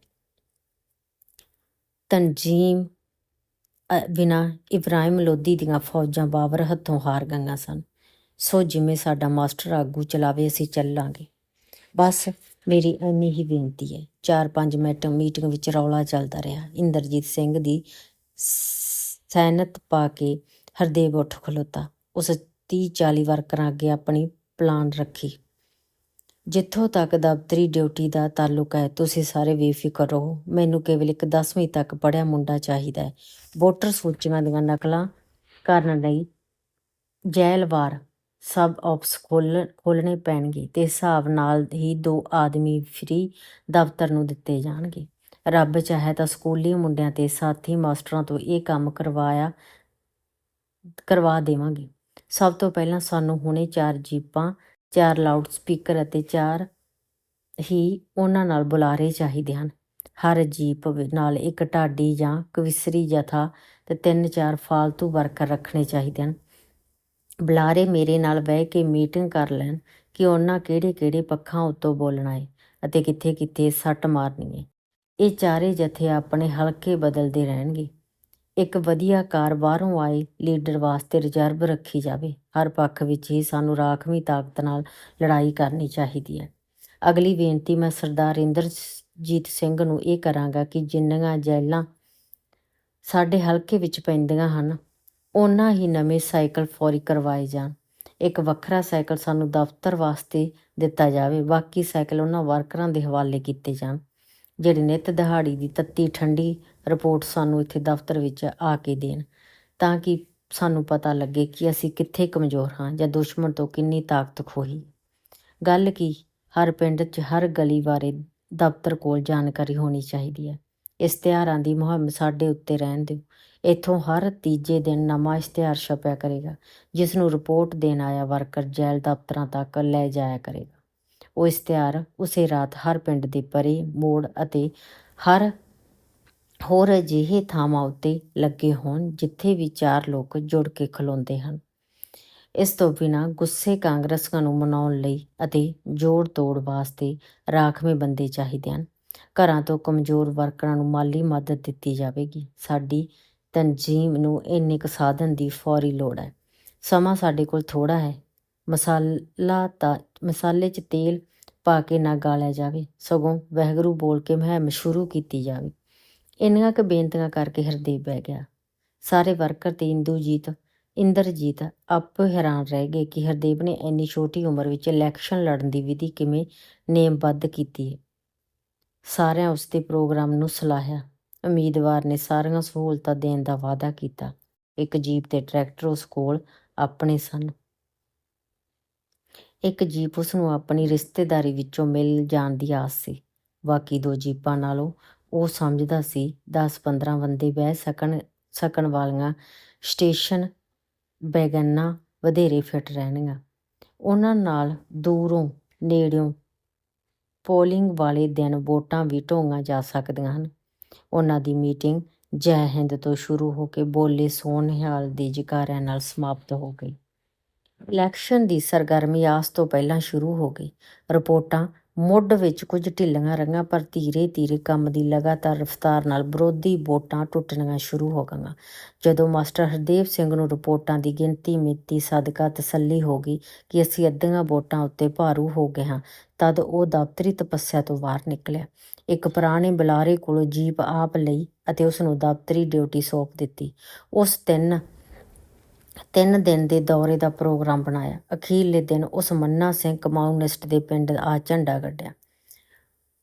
ਤਨਜੀਮ ਅ, ਬਿਨਾਂ ਇਬਰਾਹਿਮ ਲੋਦੀ ਦੀਆਂ ਫੌਜਾਂ ਬਾਬਰ ਹੱਥੋਂ ਹਾਰ ਗਈਆਂ ਸਨ। ਸੋ ਜਿਵੇਂ ਸਾਡਾ ਮਾਸਟਰ ਆਗੂ ਚਲਾਵੇ ਅਸੀਂ ਚੱਲਾਂਗੇ। ਬਸ ਮੇਰੀ ਇੰਨੀ ਹੀ ਬੇਨਤੀ ਹੈ। ਚਾਰ ਪੰਜ ਮਿੰਟ ਮੀਟਿੰਗ ਵਿੱਚ ਰੌਲਾ ਚੱਲਦਾ ਰਿਹਾ। ਇੰਦਰਜੀਤ ਸਿੰਘ ਦੀ ਸ- ਪਾ ਕੇ ਹਰਦੇਵ ਉੱਠ ਖਲੋਤਾ। ਉਸ 30 40 ਵਰਕਰਾਂ ਅੱਗੇ ਆਪਣੀ ਪਲਾਨ ਰੱਖੀ। ਜਿੱਥੋਂ ਤੱਕ ਦਫ਼ਤਰੀ ਡਿਊਟੀ ਦਾ ਤਾਲੁਕ ਹੈ, ਤੁਸੀਂ ਸਾਰੇ ਬੇਫਿਕਰ ਰਹੋ। ਮੈਨੂੰ ਕੇਵਲ ਇੱਕ 10ਵੀਂ ਤੱਕ ਪੜ੍ਹਿਆ ਮੁੰਡਾ ਚਾਹੀਦਾ ਹੈ। ਵੋਟਰ ਸੂਚੀਆਂ ਦੀਆਂ ਨਕਲਾਂ ਕਰਨ ਲਈ ਜੈਲਵਾਰ ਸਬ ਆਫਿਸ ਖੋਲ ਖੋਲ੍ਹਣੇ ਪੈਣਗੇ ਤੇ ਹਿਸਾਬ ਨਾਲ ਹੀ ਦੋ ਆਦਮੀ ਫ੍ਰੀ ਦਫ਼ਤਰ ਨੂੰ ਦਿੱਤੇ ਜਾਣਗੇ। ਰੱਬ ਚਾਹੇ ਤਾਂ ਸਕੂਲੀ ਮੁੰਡਿਆਂ ਤੇ ਸਾਥੀ ਮਾਸਟਰਾਂ ਤੋਂ ਇਹ ਕੰਮ ਕਰਵਾਇਆ, ਕਰਵਾ ਦੇਵਾਂਗੇ। ਸਭ ਤੋਂ ਪਹਿਲਾਂ ਸਾਨੂੰ ਹੁਣੇ ਚਾਰ ਜੀਪਾਂ, ਚਾਰ ਲਾਊਡ ਸਪੀਕਰ ਅਤੇ ਚਾਰ ਹੀ ਉਹਨਾਂ ਨਾਲ ਬੁਲਾਰੇ ਚਾਹੀਦੇ ਹਨ। ਹਰ ਜੀਪ ਨਾਲ ਇੱਕ ਢਾਡੀ ਜਾਂ ਕਵਿਸਰੀ ਜਥਾ ਤੇ ਤਿੰਨ ਚਾਰ ਫਾਲਤੂ ਵਰਕਰ ਰੱਖਣੇ ਚਾਹੀਦੇ ਹਨ। ਬੁਲਾਰੇ ਮੇਰੇ ਨਾਲ ਬਹਿ ਕੇ ਮੀਟਿੰਗ ਕਰ ਲੈਣ ਕਿ ਉਹਨਾਂ ਕਿਹੜੇ ਕਿਹੜੇ ਪੱਖਾਂ ਉੱਤੋਂ ਬੋਲਣਾ ਹੈ ਅਤੇ ਕਿੱਥੇ-ਕਿੱਥੇ ਸੱਟ ਮਾਰਨੀ ਹੈ ਇਹ ਚਾਰੇ ਜਥੇ ਆਪਣੇ ਹਲਕੇ ਬਦਲਦੇ ਰਹਿਣਗੇ। ਇੱਕ ਵਧੀਆ ਕਾਰ ਬਾਹਰੋਂ ਆਏ ਲੀਡਰ ਵਾਸਤੇ ਰਿਜ਼ਰਵ ਰੱਖੀ ਜਾਵੇ। ਹਰ ਪੱਖ ਵਿੱਚ ਹੀ ਸਾਨੂੰ ਰਾਖਵੀਂ ਤਾਕਤ ਨਾਲ ਲੜਾਈ ਕਰਨੀ ਚਾਹੀਦੀ ਹੈ। ਅਗਲੀ ਬੇਨਤੀ ਮੈਂ ਸਰਦਾਰ ਇੰਦਰਜੀਤ ਸਿੰਘ ਨੂੰ ਇਹ ਕਰਾਂਗਾ ਕਿ ਜਿੰਨੀਆਂ ਜੈਲਾਂ ਸਾਡੇ ਹਲਕੇ ਵਿੱਚ ਪੈਂਦੀਆਂ ਹਨ ਉਹਨਾਂ ਹੀ ਨਵੇਂ ਸਾਈਕਲ ਫੌਰੀ ਕਰਵਾਏ ਜਾਣ। ਇੱਕ ਵੱਖਰਾ ਸਾਈਕਲ ਸਾਨੂੰ ਦਫ਼ਤਰ ਵਾਸਤੇ ਦਿੱਤਾ ਜਾਵੇ, ਬਾਕੀ ਸਾਈਕਲ ਉਹਨਾਂ ਵਰਕਰਾਂ ਦੇ ਹਵਾਲੇ ਕੀਤੇ ਜਾਣ। ਜਿਹੜੇ ਨਿੱਤ ਦਿਹਾੜੀ ਦੀ ਤੱਤੀ ਠੰਡੀ ਰਿਪੋਰਟ ਸਾਨੂੰ ਇੱਥੇ ਦਫ਼ਤਰ ਵਿੱਚ ਆ ਕੇ ਦੇਣ, ਤਾਂ ਕਿ ਸਾਨੂੰ ਪਤਾ ਲੱਗੇ ਕਿ ਅਸੀਂ ਕਿੱਥੇ ਕਮਜ਼ੋਰ ਹਾਂ ਜਾਂ ਦੁਸ਼ਮਣ ਤੋਂ ਕਿੰਨੀ ਤਾਕਤ ਖੋਹੀ ਗੱਲ ਕੀ, ਹਰ ਪਿੰਡ 'ਚ ਹਰ ਗਲੀ ਬਾਰੇ ਦਫ਼ਤਰ ਕੋਲ ਜਾਣਕਾਰੀ ਹੋਣੀ ਚਾਹੀਦੀ ਹੈ। ਇਸ਼ਤਿਹਾਰਾਂ ਦੀ ਮੁਹਿੰਮ ਸਾਡੇ ਉੱਤੇ ਰਹਿਣ ਦਿਓ। ਇੱਥੋਂ ਹਰ ਤੀਜੇ ਦਿਨ ਨਵਾਂ ਇਸ਼ਤਿਹਾਰ ਛਪਿਆ ਕਰੇਗਾ, ਜਿਸ ਨੂੰ ਰਿਪੋਰਟ ਦੇਣ ਆਇਆ ਵਰਕਰ ਜੈਲ ਦਫ਼ਤਰਾਂ ਤੱਕ ਲੈ ਜਾਇਆ ਕਰੇਗਾ। ਉਹ ਇਸ਼ਤਿਹਾਰ ਉਸੇ ਰਾਤ ਹਰ ਪਿੰਡ ਦੇ ਪਰੇ, ਮੋੜ ਅਤੇ ਹਰ ਹੋਰ ਅਜਿਹੇ ਥਾਵਾਂ ਉੱਤੇ ਲੱਗੇ ਹੋਣ ਜਿੱਥੇ ਵੀ ਚਾਰ ਲੋਕ ਜੁੜ ਕੇ ਖਲੋਂਦੇ ਹਨ। ਇਸ ਤੋਂ ਬਿਨਾਂ ਗੁੱਸੇ ਕਾਂਗਰਸੀਆਂ ਨੂੰ ਮਨਾਉਣ ਲਈ ਅਤੇ ਜੋੜ ਤੋੜ ਵਾਸਤੇ ਰਾਖਵੇਂ ਬੰਦੇ ਚਾਹੀਦੇ ਹਨ। ਘਰਾਂ ਤੋਂ ਕਮਜ਼ੋਰ ਵਰਕਰਾਂ ਨੂੰ ਮਾਲੀ ਮਦਦ ਦਿੱਤੀ ਜਾਵੇਗੀ। ਸਾਡੀ ਤਨਜ਼ੀਮ ਨੂੰ ਇੰਨੇ ਕੁ ਸਾਧਨ ਦੀ ਫੌਰੀ ਲੋੜ ਹੈ। ਸਮਾਂ ਸਾਡੇ ਕੋਲ ਥੋੜਾ ਹੈ। ਮਸਾਲਾ ਤਾਂ, ਮਸਾਲੇ 'ਚ ਤੇਲ ਪਾ ਕੇ ਨਾ ਗਾਲਿਆ ਜਾਵੇ। ਸਗੋਂ ਵਹਿਗਰੂ ਬੋਲ ਕੇ ਮੁਹਿੰਮ ਸ਼ੁਰੂ ਕੀਤੀ ਜਾਵੇ। ਇੰਨੀਆਂ ਕੁ ਬੇਨਤੀਆਂ ਕਰਕੇ ਹਰਦੇਵ ਬਹਿ ਗਿਆ। ਸਾਰੇ ਵਰਕਰ ਤੇ ਇੰਦੂਜੀਤ ਇੰਦਰਜੀਤ ਆਪ ਹੈਰਾਨ ਰਹਿ ਗਏ ਕਿ ਹਰਦੇਵ ਨੇ ਇੰਨੀ ਛੋਟੀ ਉਮਰ ਵਿੱਚ ਇਲੈਕਸ਼ਨ ਲੜਨ ਦੀ ਵਿਧੀ ਕਿਵੇਂ ਨੇਮਬੱਧ ਕੀਤੀ ਹੈ। ਸਾਰਿਆਂ ਉਸ ਦੇ ਪ੍ਰੋਗਰਾਮ ਨੂੰ ਸਲਾਹਿਆ। ਉਮੀਦਵਾਰ ਨੇ ਸਾਰੀਆਂ ਸਹੂਲਤਾਂ ਦੇਣ ਦਾ ਵਾਅਦਾ ਕੀਤਾ। ਇੱਕ ਜੀਪ ਤੇ ਟਰੈਕਟਰ ਉਸ ਕੋਲ ਆਪਣੇ ਸਨ। ਇੱਕ ਜੀਪ ਉਸ ਨੂੰ ਆਪਣੀ ਰਿਸ਼ਤੇਦਾਰੀ ਵਿੱਚੋਂ ਮਿਲ ਜਾਣ ਦੀ ਆਸ ਸੀ। ਬਾਕੀ ਦੋ ਜੀਪਾਂ ਨਾਲੋਂ ਉਹ ਸਮਝਦਾ ਸੀ 10-15 ਬੰਦੇ ਬਹਿ ਸਕਣ ਸਕਣ ਵਾਲੀਆਂ ਸਟੇਸ਼ਨ ਬੈਗਨਾਂ ਵਧੇਰੇ ਫਿੱਟ ਰਹਿਣਗੀਆਂ। ਉਹਨਾਂ ਨਾਲ ਦੂਰੋਂ ਨੇੜਿਓਂ ਪੋਲਿੰਗ ਵਾਲੇ ਦਿਨ ਵੋਟਾਂ ਵੀ ਢੋਂਗੀਆਂ ਜਾ ਸਕਦੀਆਂ ਹਨ। ਉਹਨਾਂ ਦੀ ਮੀਟਿੰਗ ਜੈ ਹਿੰਦ ਤੋਂ ਸ਼ੁਰੂ ਹੋ ਕੇ ਬੋਲੇ ਸੋਨਿਹਾਲ ਦੇ ਜਕਾਰਿਆਂ ਨਾਲ ਸਮਾਪਤ ਹੋ ਗਈ। ਇਲੈਕਸ਼ਨ ਦੀ ਸਰਗਰਮੀ ਆਸ ਤੋਂ ਪਹਿਲਾਂ ਸ਼ੁਰੂ ਹੋ ਗਈ। ਰਿਪੋਰਟਾਂ ਮੁੱਢ ਵਿੱਚ ਕੁਝ ਢਿੱਲੀਆਂ ਰਹੀਆਂ, ਪਰ ਧੀਰੇ ਧੀਰੇ ਕੰਮ ਦੀ ਲਗਾਤਾਰ ਰਫ਼ਤਾਰ ਨਾਲ ਵਿਰੋਧੀ ਵੋਟਾਂ ਟੁੱਟਣੀਆਂ ਸ਼ੁਰੂ ਹੋ ਗਈਆਂ। ਜਦੋਂ ਮਾਸਟਰ ਹਰਦੇਵ ਸਿੰਘ ਨੂੰ ਰਿਪੋਰਟਾਂ ਦੀ ਗਿਣਤੀ, ਮਿਤੀ, ਸਦਕਾ ਤਸੱਲੀ ਹੋ ਗਈ ਕਿ ਅਸੀਂ ਅੱਧੀਆਂ ਵੋਟਾਂ ਉੱਤੇ ਭਾਰੂ ਹੋ ਗਏ ਹਾਂ, ਤਦ ਉਹ ਦਫ਼ਤਰੀ ਤਪੱਸਿਆ ਤੋਂ ਬਾਹਰ ਨਿਕਲਿਆ। ਇੱਕ ਪੁਰਾਣੇ ਬੁਲਾਰੇ ਕੋਲੋਂ ਜੀਪ ਆਪ ਲਈ ਅਤੇ ਉਸਨੂੰ ਦਫ਼ਤਰੀ ਡਿਊਟੀ ਸੌਂਪ ਦਿੱਤੀ। ਉਸ ਤਿੰਨ ਤਿੰਨ ਦਿਨ ਦੇ ਦੌਰੇ ਦਾ ਪ੍ਰੋਗਰਾਮ ਬਣਾਇਆ। ਅਖੀਰਲੇ ਦਿਨ ਉਸ ਮੰਨਾ ਸਿੰਘ ਕਮਾਊਨਿਸਟ ਦੇ ਪਿੰਡ ਆ ਝੰਡਾ ਗੱਡਿਆ।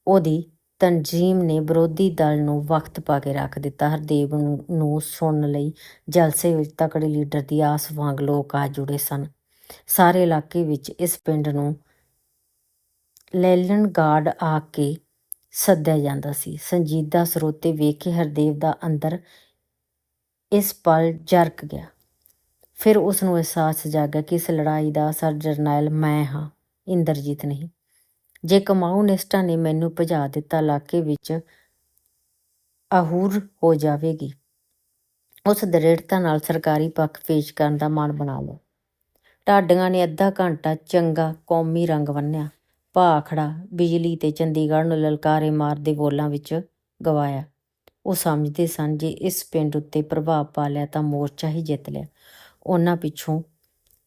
ਉਹਦੀ ਤਨਜ਼ੀਮ ਨੇ ਵਿਰੋਧੀ ਦਲ ਨੂੰ ਵਕਤ ਪਾ ਕੇ ਰੱਖ ਦਿੱਤਾ। ਹਰਦੇਵ ਨੂੰ ਨੂੰ ਸੁਣਨ ਲਈ ਜਲਸੇ ਵਿੱਚ ਤਕੜੇ ਲੀਡਰ ਦੀ ਆਸ ਵਾਂਗ ਲੋਕ ਆ ਜੁੜੇ ਸਨ। ਸਾਰੇ ਇਲਾਕੇ ਵਿੱਚ ਇਸ ਪਿੰਡ ਨੂੰ ਲੈਲਨ ਗਾਰਡ ਆ ਕੇ ਸੱਦਿਆ ਜਾਂਦਾ ਸੀ। ਸੰਜੀਦਾ ਸਰੋਤੇ ਵੇਖ ਕੇ ਹਰਦੇਵ ਦਾ ਅੰਦਰ ਇਸ ਪਲ ਜਰਕ ਗਿਆ। ਫਿਰ ਉਸ ਨੂੰ ਅਹਿਸਾਸ ਜਾਗਾ ਕਿ ਇਸ ਲੜਾਈ ਦਾ ਅਸਰ ਜਰਨੈਲ ਮੈਂ ਹਾਂ, ਇੰਦਰਜੀਤ ਨਹੀਂ। ਜੇ ਕਮਾਊਨਿਸਟਾਂ ਨੇ ਮੈਨੂੰ ਭਜਾ ਦਿੱਤਾ ਇਲਾਕੇ ਵਿੱਚ ਆਹੂਰ ਹੋ ਜਾਵੇਗੀ। ਉਸ ਦ੍ਰਿੜਤਾ ਨਾਲ ਸਰਕਾਰੀ ਪੱਖ ਪੇਸ਼ ਕਰਨ ਦਾ ਮਨ ਬਣਾ ਲਓ। ਢਾਡੀਆਂ ਨੇ ਅੱਧਾ ਘੰਟਾ ਚੰਗਾ ਕੌਮੀ ਰੰਗ ਬੰਨਿਆ, ਭਾਖੜਾ ਬਿਜਲੀ ਤੇ ਚੰਡੀਗੜ੍ਹ ਨੂੰ ਲਲਕਾਰੇ ਮਾਰਦੇ ਬੋਲਾਂ ਵਿੱਚ ਗਵਾਇਆ। ਉਹ ਸਮਝਦੇ ਸਨ, ਜੇ ਇਸ ਪਿੰਡ ਉੱਤੇ ਪ੍ਰਭਾਵ ਪਾ ਲਿਆ ਤਾਂ ਮੋਰਚਾ ਹੀ ਜਿੱਤ ਲਿਆ। ਉਹਨਾਂ ਪਿੱਛੋਂ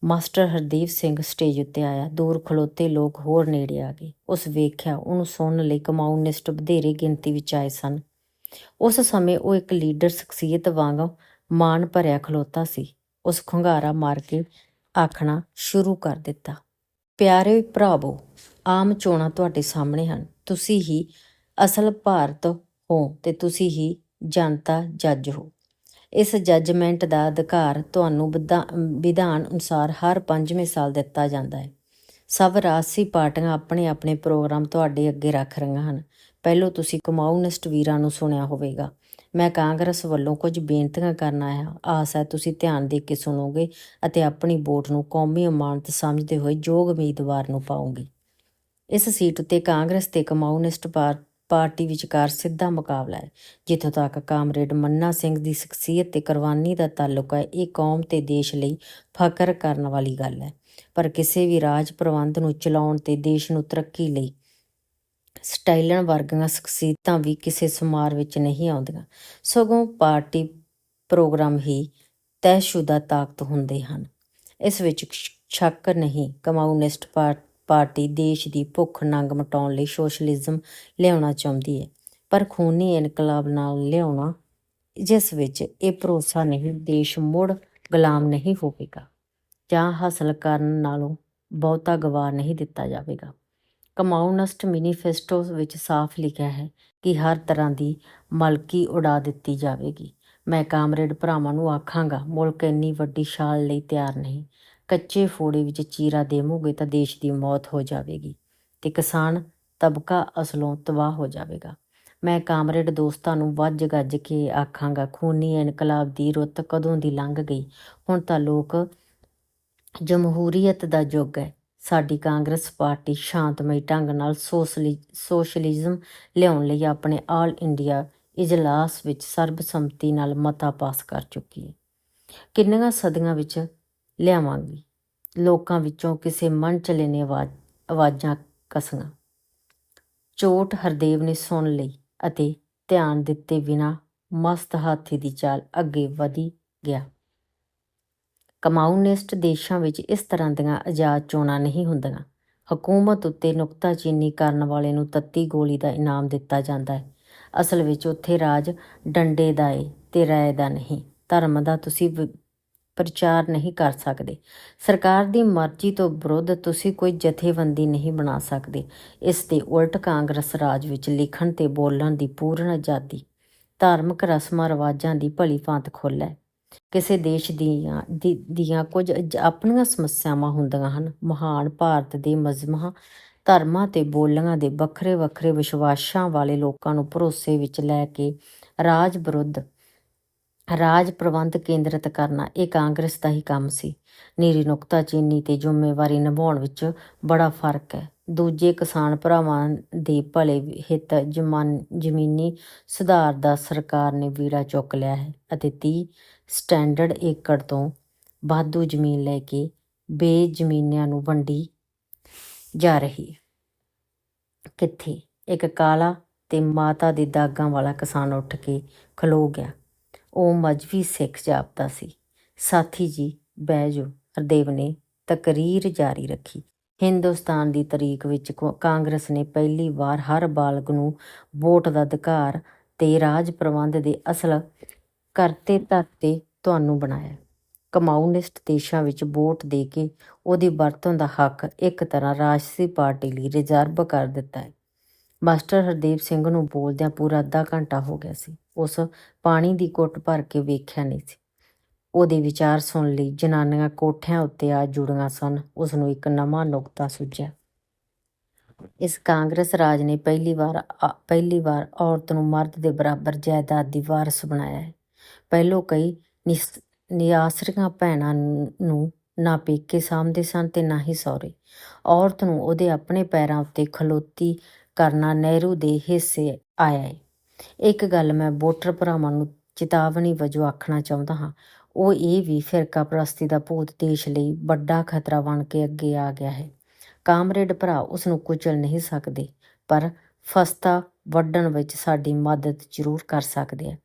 ਮਾਸਟਰ ਹਰਦੀਪ ਸਿੰਘ ਸਟੇਜ ਉੱਤੇ ਆਇਆ। ਦੂਰ ਖਲੋਤੇ ਲੋਕ ਹੋਰ ਨੇੜੇ ਆ ਗਏ। ਉਸ ਵੇਖਿਆ ਉਹਨੂੰ ਸੁਣਨ ਲਈ ਕਮਾਊਨਿਸਟ ਵਧੇਰੇ ਗਿਣਤੀ ਵਿੱਚ ਆਏ ਸਨ। ਉਸ ਸਮੇਂ ਉਹ ਇੱਕ ਲੀਡਰ ਸ਼ਖਸੀਅਤ ਵਾਂਗ ਮਾਣ ਭਰਿਆ ਖਲੋਤਾ ਸੀ। ਉਸ ਖੁੰਗਾਰਾ ਮਾਰ ਕੇ ਆਖਣਾ ਸ਼ੁਰੂ ਕਰ ਦਿੱਤਾ। ਪਿਆਰੇ ਭਰਾਵੋ, ਆਮ ਚੋਣਾਂ ਤੁਹਾਡੇ ਸਾਹਮਣੇ ਹਨ। ਤੁਸੀਂ ਹੀ ਅਸਲ ਭਾਰਤ ਹੋ ਤੇ ਤੁਸੀਂ ਹੀ ਜਨਤਾ ਜੱਜ ਹੋ। ਇਸ ਜੱਜਮੈਂਟ ਦਾ ਅਧਿਕਾਰ ਤੁਹਾਨੂੰ ਵਿਧਾ- ਵਿਧਾਨ ਅਨੁਸਾਰ ਹਰ ਪੰਜਵੇਂ ਸਾਲ ਦਿੱਤਾ ਜਾਂਦਾ ਹੈ। ਸਭ ਰਾਜਸੀ ਪਾਰਟੀਆਂ ਆਪਣੇ ਆਪਣੇ ਪ੍ਰੋਗਰਾਮ ਤੁਹਾਡੇ ਅੱਗੇ ਰੱਖ ਰਹੀਆਂ ਹਨ। ਪਹਿਲੋਂ ਤੁਸੀਂ ਕਮਾਊਨਿਸਟ ਵੀਰਾਂ ਨੂੰ ਸੁਣਿਆ ਹੋਵੇਗਾ। ਮੈਂ ਕਾਂਗਰਸ ਵੱਲੋਂ ਕੁਝ ਬੇਨਤੀਆਂ ਕਰਨ ਆਇਆ ਆਸ ਹੈ ਤੁਸੀਂ ਧਿਆਨ ਦੇ ਕੇ ਸੁਣੋਗੇ ਅਤੇ ਆਪਣੀ ਵੋਟ ਨੂੰ ਕੌਮੀ ਅਮਾਨਤ ਸਮਝਦੇ ਹੋਏ ਯੋਗ ਉਮੀਦਵਾਰ ਨੂੰ ਪਾਓਗੇ। ਇਸ ਸੀਟ ਉੱਤੇ ਕਾਂਗਰਸ ਤੇ ਕਮਾਊਨਿਸਟ ਪਾਰ- ਪਾਰਟੀ ਵਿਚਕਾਰ ਸਿੱਧਾ ਮੁਕਾਬਲਾ ਹੈ, ਜਿੱਥੋਂ ਤੱਕ ਕਾਮਰੇਡ ਮੰਨਾ ਸਿੰਘ ਦੀ ਸ਼ਖਸੀਅਤ ਤੇ ਕੁਰਬਾਨੀ ਦਾ ਤਾਲੁਕ ਹੈ, ਇਹ ਕੌਮ ਤੇ ਦੇਸ਼ ਲਈ ਫਖਰ ਕਰਨ ਵਾਲੀ ਗੱਲ ਹੈ। ਪਰ ਕਿਸੇ ਵੀ ਰਾਜ ਪ੍ਰਬੰਧ ਨੂੰ ਚਲਾਉਣ ਤੇ ਦੇਸ਼ ਨੂੰ ਤਰੱਕੀ ਲਈ ਸਟਾਈਲਨ ਵਰਗੀਆਂ ਸ਼ਖਸੀਅਤਾਂ ਵੀ ਕਿਸੇ ਸਮਾਰ ਵਿੱਚ ਨਹੀਂ ਆਉਂਦੀਆਂ। ਸਗੋਂ ਪਾਰਟੀ ਪ੍ਰੋਗਰਾਮ ਹੀ ਤੈਅਸ਼ੁਦਾ ਤਾਕਤ ਹੁੰਦੇ ਹਨ। ਇਸ ਵਿੱਚ ਸ਼ੱਕ ਨਹੀਂ, ਕਮਿਊਨਿਸਟ ਪਾ- ਪਾਰਟੀ ਦੇਸ਼ ਦੀ ਭੁੱਖ ਨੰਗ ਮਿਟਾਉਣ ਲਈ ਸੋਸ਼ਲਿਜ਼ਮ ਲਿਆਉਣਾ ਚਾਹੁੰਦੀ ਹੈ। ਪਰ ਖੂਨੀ ਇਨਕਲਾਬ ਨਾਲ ਲਿਆਉਣਾ, ਜਿਸ ਵਿੱਚ ਇਹ ਭਰੋਸਾ ਨਹੀਂ, ਦੇਸ਼ ਮੁੜ ਗੁਲਾਮ ਨਹੀਂ ਹੋਵੇਗਾ ਜਾਂ ਹਾਸਲ ਕਰਨ ਨਾਲੋਂ ਬਹੁਤਾ ਗਵਾ ਨਹੀਂ ਦਿੱਤਾ ਜਾਵੇਗਾ। ਕਮਾਊਨਿਸਟ ਮੈਨੀਫੈਸਟੋ ਵਿੱਚ ਸਾਫ਼ ਲਿਖਿਆ ਹੈ ਕਿ ਹਰ ਤਰ੍ਹਾਂ ਦੀ ਮਲਕੀ ਉਡਾ ਦਿੱਤੀ ਜਾਵੇਗੀ। ਮੈਂ ਕਾਮਰੇਡ ਭਰਾਵਾਂ ਨੂੰ ਆਖਾਂਗਾ, ਮੁਲਕ ਇੰਨੀ ਵੱਡੀ ਛਾਲ ਲਈ ਤਿਆਰ ਨਹੀਂ। ਕੱਚੇ ਫੋੜੇ ਵਿੱਚ ਚੀਰਾ ਦੇਵੋਗੇ ਤਾਂ ਦੇਸ਼ ਦੀ ਮੌਤ ਹੋ ਜਾਵੇਗੀ ਤੇ ਕਿਸਾਨ ਤਬਕਾ ਅਸਲੋਂ ਤਬਾਹ ਹੋ ਜਾਵੇਗਾ। ਮੈਂ ਕਾਮਰੇਡ ਦੋਸਤਾਂ ਨੂੰ ਵੱਜ ਗੱਜ ਕੇ ਆਖਾਂਗਾ, ਖੂਨੀ ਇਨਕਲਾਬ ਦੀ ਰੁੱਤ ਕਦੋਂ ਦੀ ਲੰਘ ਗਈ? ਹੁਣ ਤਾਂ ਲੋਕ ਜਮਹੂਰੀਅਤ ਦਾ ਯੁੱਗ ਹੈ। ਸਾਡੀ ਕਾਂਗਰਸ ਪਾਰਟੀ ਸ਼ਾਂਤਮਈ ਢੰਗ ਨਾਲ ਸੋਸ਼ਲੀ, ਸੋਸ਼ਲਿਜ਼ਮ ਲਿਆਉਣ ਲਈ ਆਪਣੇ ਆਲ ਇੰਡੀਆ ਇਜਲਾਸ ਵਿੱਚ ਸਰਬਸੰਮਤੀ ਨਾਲ ਮਤਾ ਪਾਸ ਕਰ ਚੁੱਕੀ ਹੈ। ਕਿੰਨੀਆਂ ਸਦੀਆਂ ਵਿੱਚ ਲਿਆਵਾਂਗੀ। ਲੋਕਾਂ ਵਿੱਚੋਂ ਕਿਸੇ ਮਨ ਚਲੇ ਨੇ ਆਵਾਜ਼, ਆਵਾਜ਼ਾਂ ਕਸੀਆਂ ਚੋਟ ਹਰਦੇਵ ਨੇ ਸੁਣ ਲਈ ਅਤੇ ਧਿਆਨ ਦਿੱਤੇ ਬਿਨਾ ਮਸਤ ਹਾਥੀ ਦੀ ਚਾਲ ਅੱਗੇ ਵਧੀ ਗਿਆ। ਕਮਾਊਨਿਸਟ ਦੇਸ਼ਾਂ ਵਿੱਚ ਇਸ ਤਰ੍ਹਾਂ ਦੀਆਂ ਆਜ਼ਾਦ ਚੋਣਾਂ ਨਹੀਂ ਹੁੰਦੀਆਂ। ਹਕੂਮਤ ਉੱਤੇ ਨੁਕਤਾਚੀਨੀ ਕਰਨ ਵਾਲੇ ਨੂੰ ਤੱਤੀ ਗੋਲੀ ਦਾ ਇਨਾਮ ਦਿੱਤਾ ਜਾਂਦਾ ਹੈ। ਅਸਲ ਵਿੱਚ ਉੱਥੇ ਰਾਜ ਡੰਡੇ ਦਾ ਏ ਤੇ ਰਾਏ ਦਾ ਨਹੀਂ। ਧਰਮ ਦਾ ਤੁਸੀਂ ਪ੍ਰਚਾਰ ਨਹੀਂ ਕਰ ਸਕਦੇ। ਸਰਕਾਰ ਦੀ ਮਰਜ਼ੀ ਤੋਂ ਵਿਰੁੱਧ ਤੁਸੀਂ ਕੋਈ ਜਥੇਬੰਦੀ ਨਹੀਂ ਬਣਾ ਸਕਦੇ। ਇਸ ਦੇ ਉਲਟ ਕਾਂਗਰਸ ਰਾਜ ਵਿੱਚ ਲਿਖਣ ਤੇ ਬੋਲਣ ਦੀ ਪੂਰਨ ਆਜ਼ਾਦੀ, ਧਾਰਮਿਕ ਰਸਮਾਂ, ਰਿਵਾਜਾਂ ਦੀ ਭਲੀ ਭਾਂਤ ਖੁੱਲ੍ਹ ਹੈ। ਕਿਸੇ ਦੇਸ਼ ਦੀਆਂ ਦੀਆਂ ਕੁਝ ਅਜ- ਆਪਣੀਆਂ ਸਮੱਸਿਆਵਾਂ ਹੁੰਦੀਆਂ ਹਨ। ਮਹਾਨ ਭਾਰਤ ਦੇ ਮਜ਼ਹਬਾਂ ਧਰਮਾਂ ਤੇ ਬੋਲੀਆਂ ਦੇ ਵੱਖਰੇ ਵੱਖਰੇ ਵਿਸ਼ਵਾਸਾਂ ਵਾਲੇ ਲੋਕਾਂ ਨੂੰ ਭਰੋਸੇ ਵਿੱਚ ਲੈ ਕੇ ਰਾਜ ਵਿਰੁੱਧ ਰਾਜ ਪ੍ਰਬੰਧ ਕੇਂਦਰਿਤ ਕਰਨਾ, ਇਹ ਕਾਂਗਰਸ ਦਾ ਹੀ ਕੰਮ ਸੀ। ਨੀਰੀ ਨੁਕਤਾਚੀਨੀ ਤੇ ਜ਼ਿੰਮੇਵਾਰੀ ਨਿਭਾਉਣ ਵਿੱਚ ਬੜਾ ਫ਼ਰਕ ਹੈ। ਦੂਜੇ ਕਿਸਾਨ ਭਰਾਵਾਂ ਦੇ ਭਲੇ ਹਿੱਤ ਜਮਾਨ, ਜ਼ਮੀਨੀ ਸੁਧਾਰ ਦਾ ਸਰਕਾਰ ਨੇ ਵੀੜਾ ਚੁੱਕ ਲਿਆ ਹੈ ਅਤੇ 30 ਸਟੈਂਡਰਡ ਏਕੜ ਤੋਂ ਵਾਧੂ ਜ਼ਮੀਨ ਲੈ ਕੇ ਬੇਜ਼ਮੀਨਿਆਂ ਨੂੰ ਵੰਡੀ ਜਾ ਰਹੀ ਹੈ। ਕਿੱਥੇ? ਇੱਕ ਕਾਲਾ ਤੇ ਮਾਤਾ ਦੇ ਦਾਗਾਂ ਵਾਲਾ ਕਿਸਾਨ ਉੱਠ ਕੇ ਖਲੋ ਗਿਆ। ਉਹ ਮਜਬੀ ਸਿੱਖ ਜਾਪਦਾ ਸੀ। ਸਾਥੀ ਜੀ, ਬਹਿ ਜਾਓ। ਹਰਦੇਵ ਨੇ ਤਕਰੀਰ ਜਾਰੀ ਰੱਖੀ। ਹਿੰਦੁਸਤਾਨ ਦੀ ਤਾਰੀਖ ਵਿੱਚ ਕੋ- ਕਾਂਗਰਸ ਨੇ ਪਹਿਲੀ ਵਾਰ ਹਰ ਬਾਲਗ ਨੂੰ ਵੋਟ ਦਾ ਅਧਿਕਾਰ ਤੇ ਰਾਜ ਪ੍ਰਬੰਧ ਦੇ ਅਸਲ ਕਰਤੇ ਧਰਤੇ ਤੁਹਾਨੂੰ ਬਣਾਇਆ। ਕਮਾਊਨਿਸਟ ਦੇਸ਼ਾਂ ਵਿੱਚ ਵੋਟ ਦੇ ਕੇ ਉਹਦੀ ਵਰਤੋਂ ਦਾ ਹੱਕ ਇੱਕ ਤਰ੍ਹਾਂ ਰਾਸ਼ਟਰੀ ਪਾਰਟੀ ਲਈ ਰਿਜ਼ਰਵ ਕਰ ਦਿੱਤਾ ਹੈ। ਮਾਸਟਰ ਹਰਦੇਵ ਸਿੰਘ ਨੂੰ ਬੋਲਦਿਆਂ ਪੂਰਾ ਅੱਧਾ ਘੰਟਾ ਹੋ ਗਿਆ ਸੀ। ਉਸ ਪਾਣੀ ਦੀ ਘੁੱਟ ਭਰ ਕੇ ਵੇਖਿਆ ਨਹੀਂ ਸੀ। ਉਹਦੇ ਵਿਚਾਰ ਸੁਣ ਲਈ ਜਨਾਨੀਆਂ ਕੋਠਿਆਂ ਉੱਤੇ ਆ ਜੁੜੀਆਂ ਸਨ। ਉਸ ਨੂੰ ਇੱਕ ਨਵਾਂ ਨੁਕਤਾ ਸੁਝਿਆ। ਇਸ ਕਾਂਗਰਸ ਰਾਜ ਨੇ ਪਹਿਲੀ ਵਾਰ ਪਹਿਲੀ ਵਾਰ ਔਰਤ ਨੂੰ ਮਰਦ ਦੇ ਬਰਾਬਰ ਜਾਇਦਾਦ ਦੀ ਵਾਰਸ ਬਣਾਇਆ ਹੈ। ਪਹਿਲੋਂ ਕਈ ਨਿਸ- ਨਿਆਸਰੀਆਂ ਭੈਣਾਂ ਨੂੰ ਨਾ ਪੇਕੇ ਸਾਂਭਦੇ ਸਨ ਤੇ ਨਾ ਹੀ ਸਹੁਰੇ। ਔਰਤ ਨੂੰ ਉਹਦੇ ਆਪਣੇ ਪੈਰਾਂ ਉੱਤੇ ਖਲੋਤੀ ਕਰਨਾ ਨਹਿਰੂ ਦੇ ਹਿੱਸੇ ਆਇਆ ਹੈ। ਇੱਕ ਗੱਲ ਮੈਂ ਵੋਟਰ ਭਰਾਵਾਂ ਨੂੰ ਚੇਤਾਵਨੀ ਵਜੋਂ ਆਖਣਾ ਚਾਹੁੰਦਾ ਹਾਂ। ਉਹ ਇਹ ਵੀ ਫਿਰਕਾ ਪ੍ਰਸਤੀ ਦਾ ਭੂਤ ਦੇਸ਼ ਲਈ ਵੱਡਾ ਖਤਰਾ ਬਣ ਕੇ ਅੱਗੇ ਆ ਗਿਆ ਹੈ। ਕਾਮਰੇਡ ਭਰਾ ਉਸ ਨੂੰ ਕੁਚਲ ਨਹੀਂ ਸਕਦੇ, ਪਰ ਫਸਤਾ ਵੱਢਣ ਵਿੱਚ ਸਾਡੀ ਮਦਦ ਜ਼ਰੂਰ ਕਰ ਸਕਦੇ ਆ।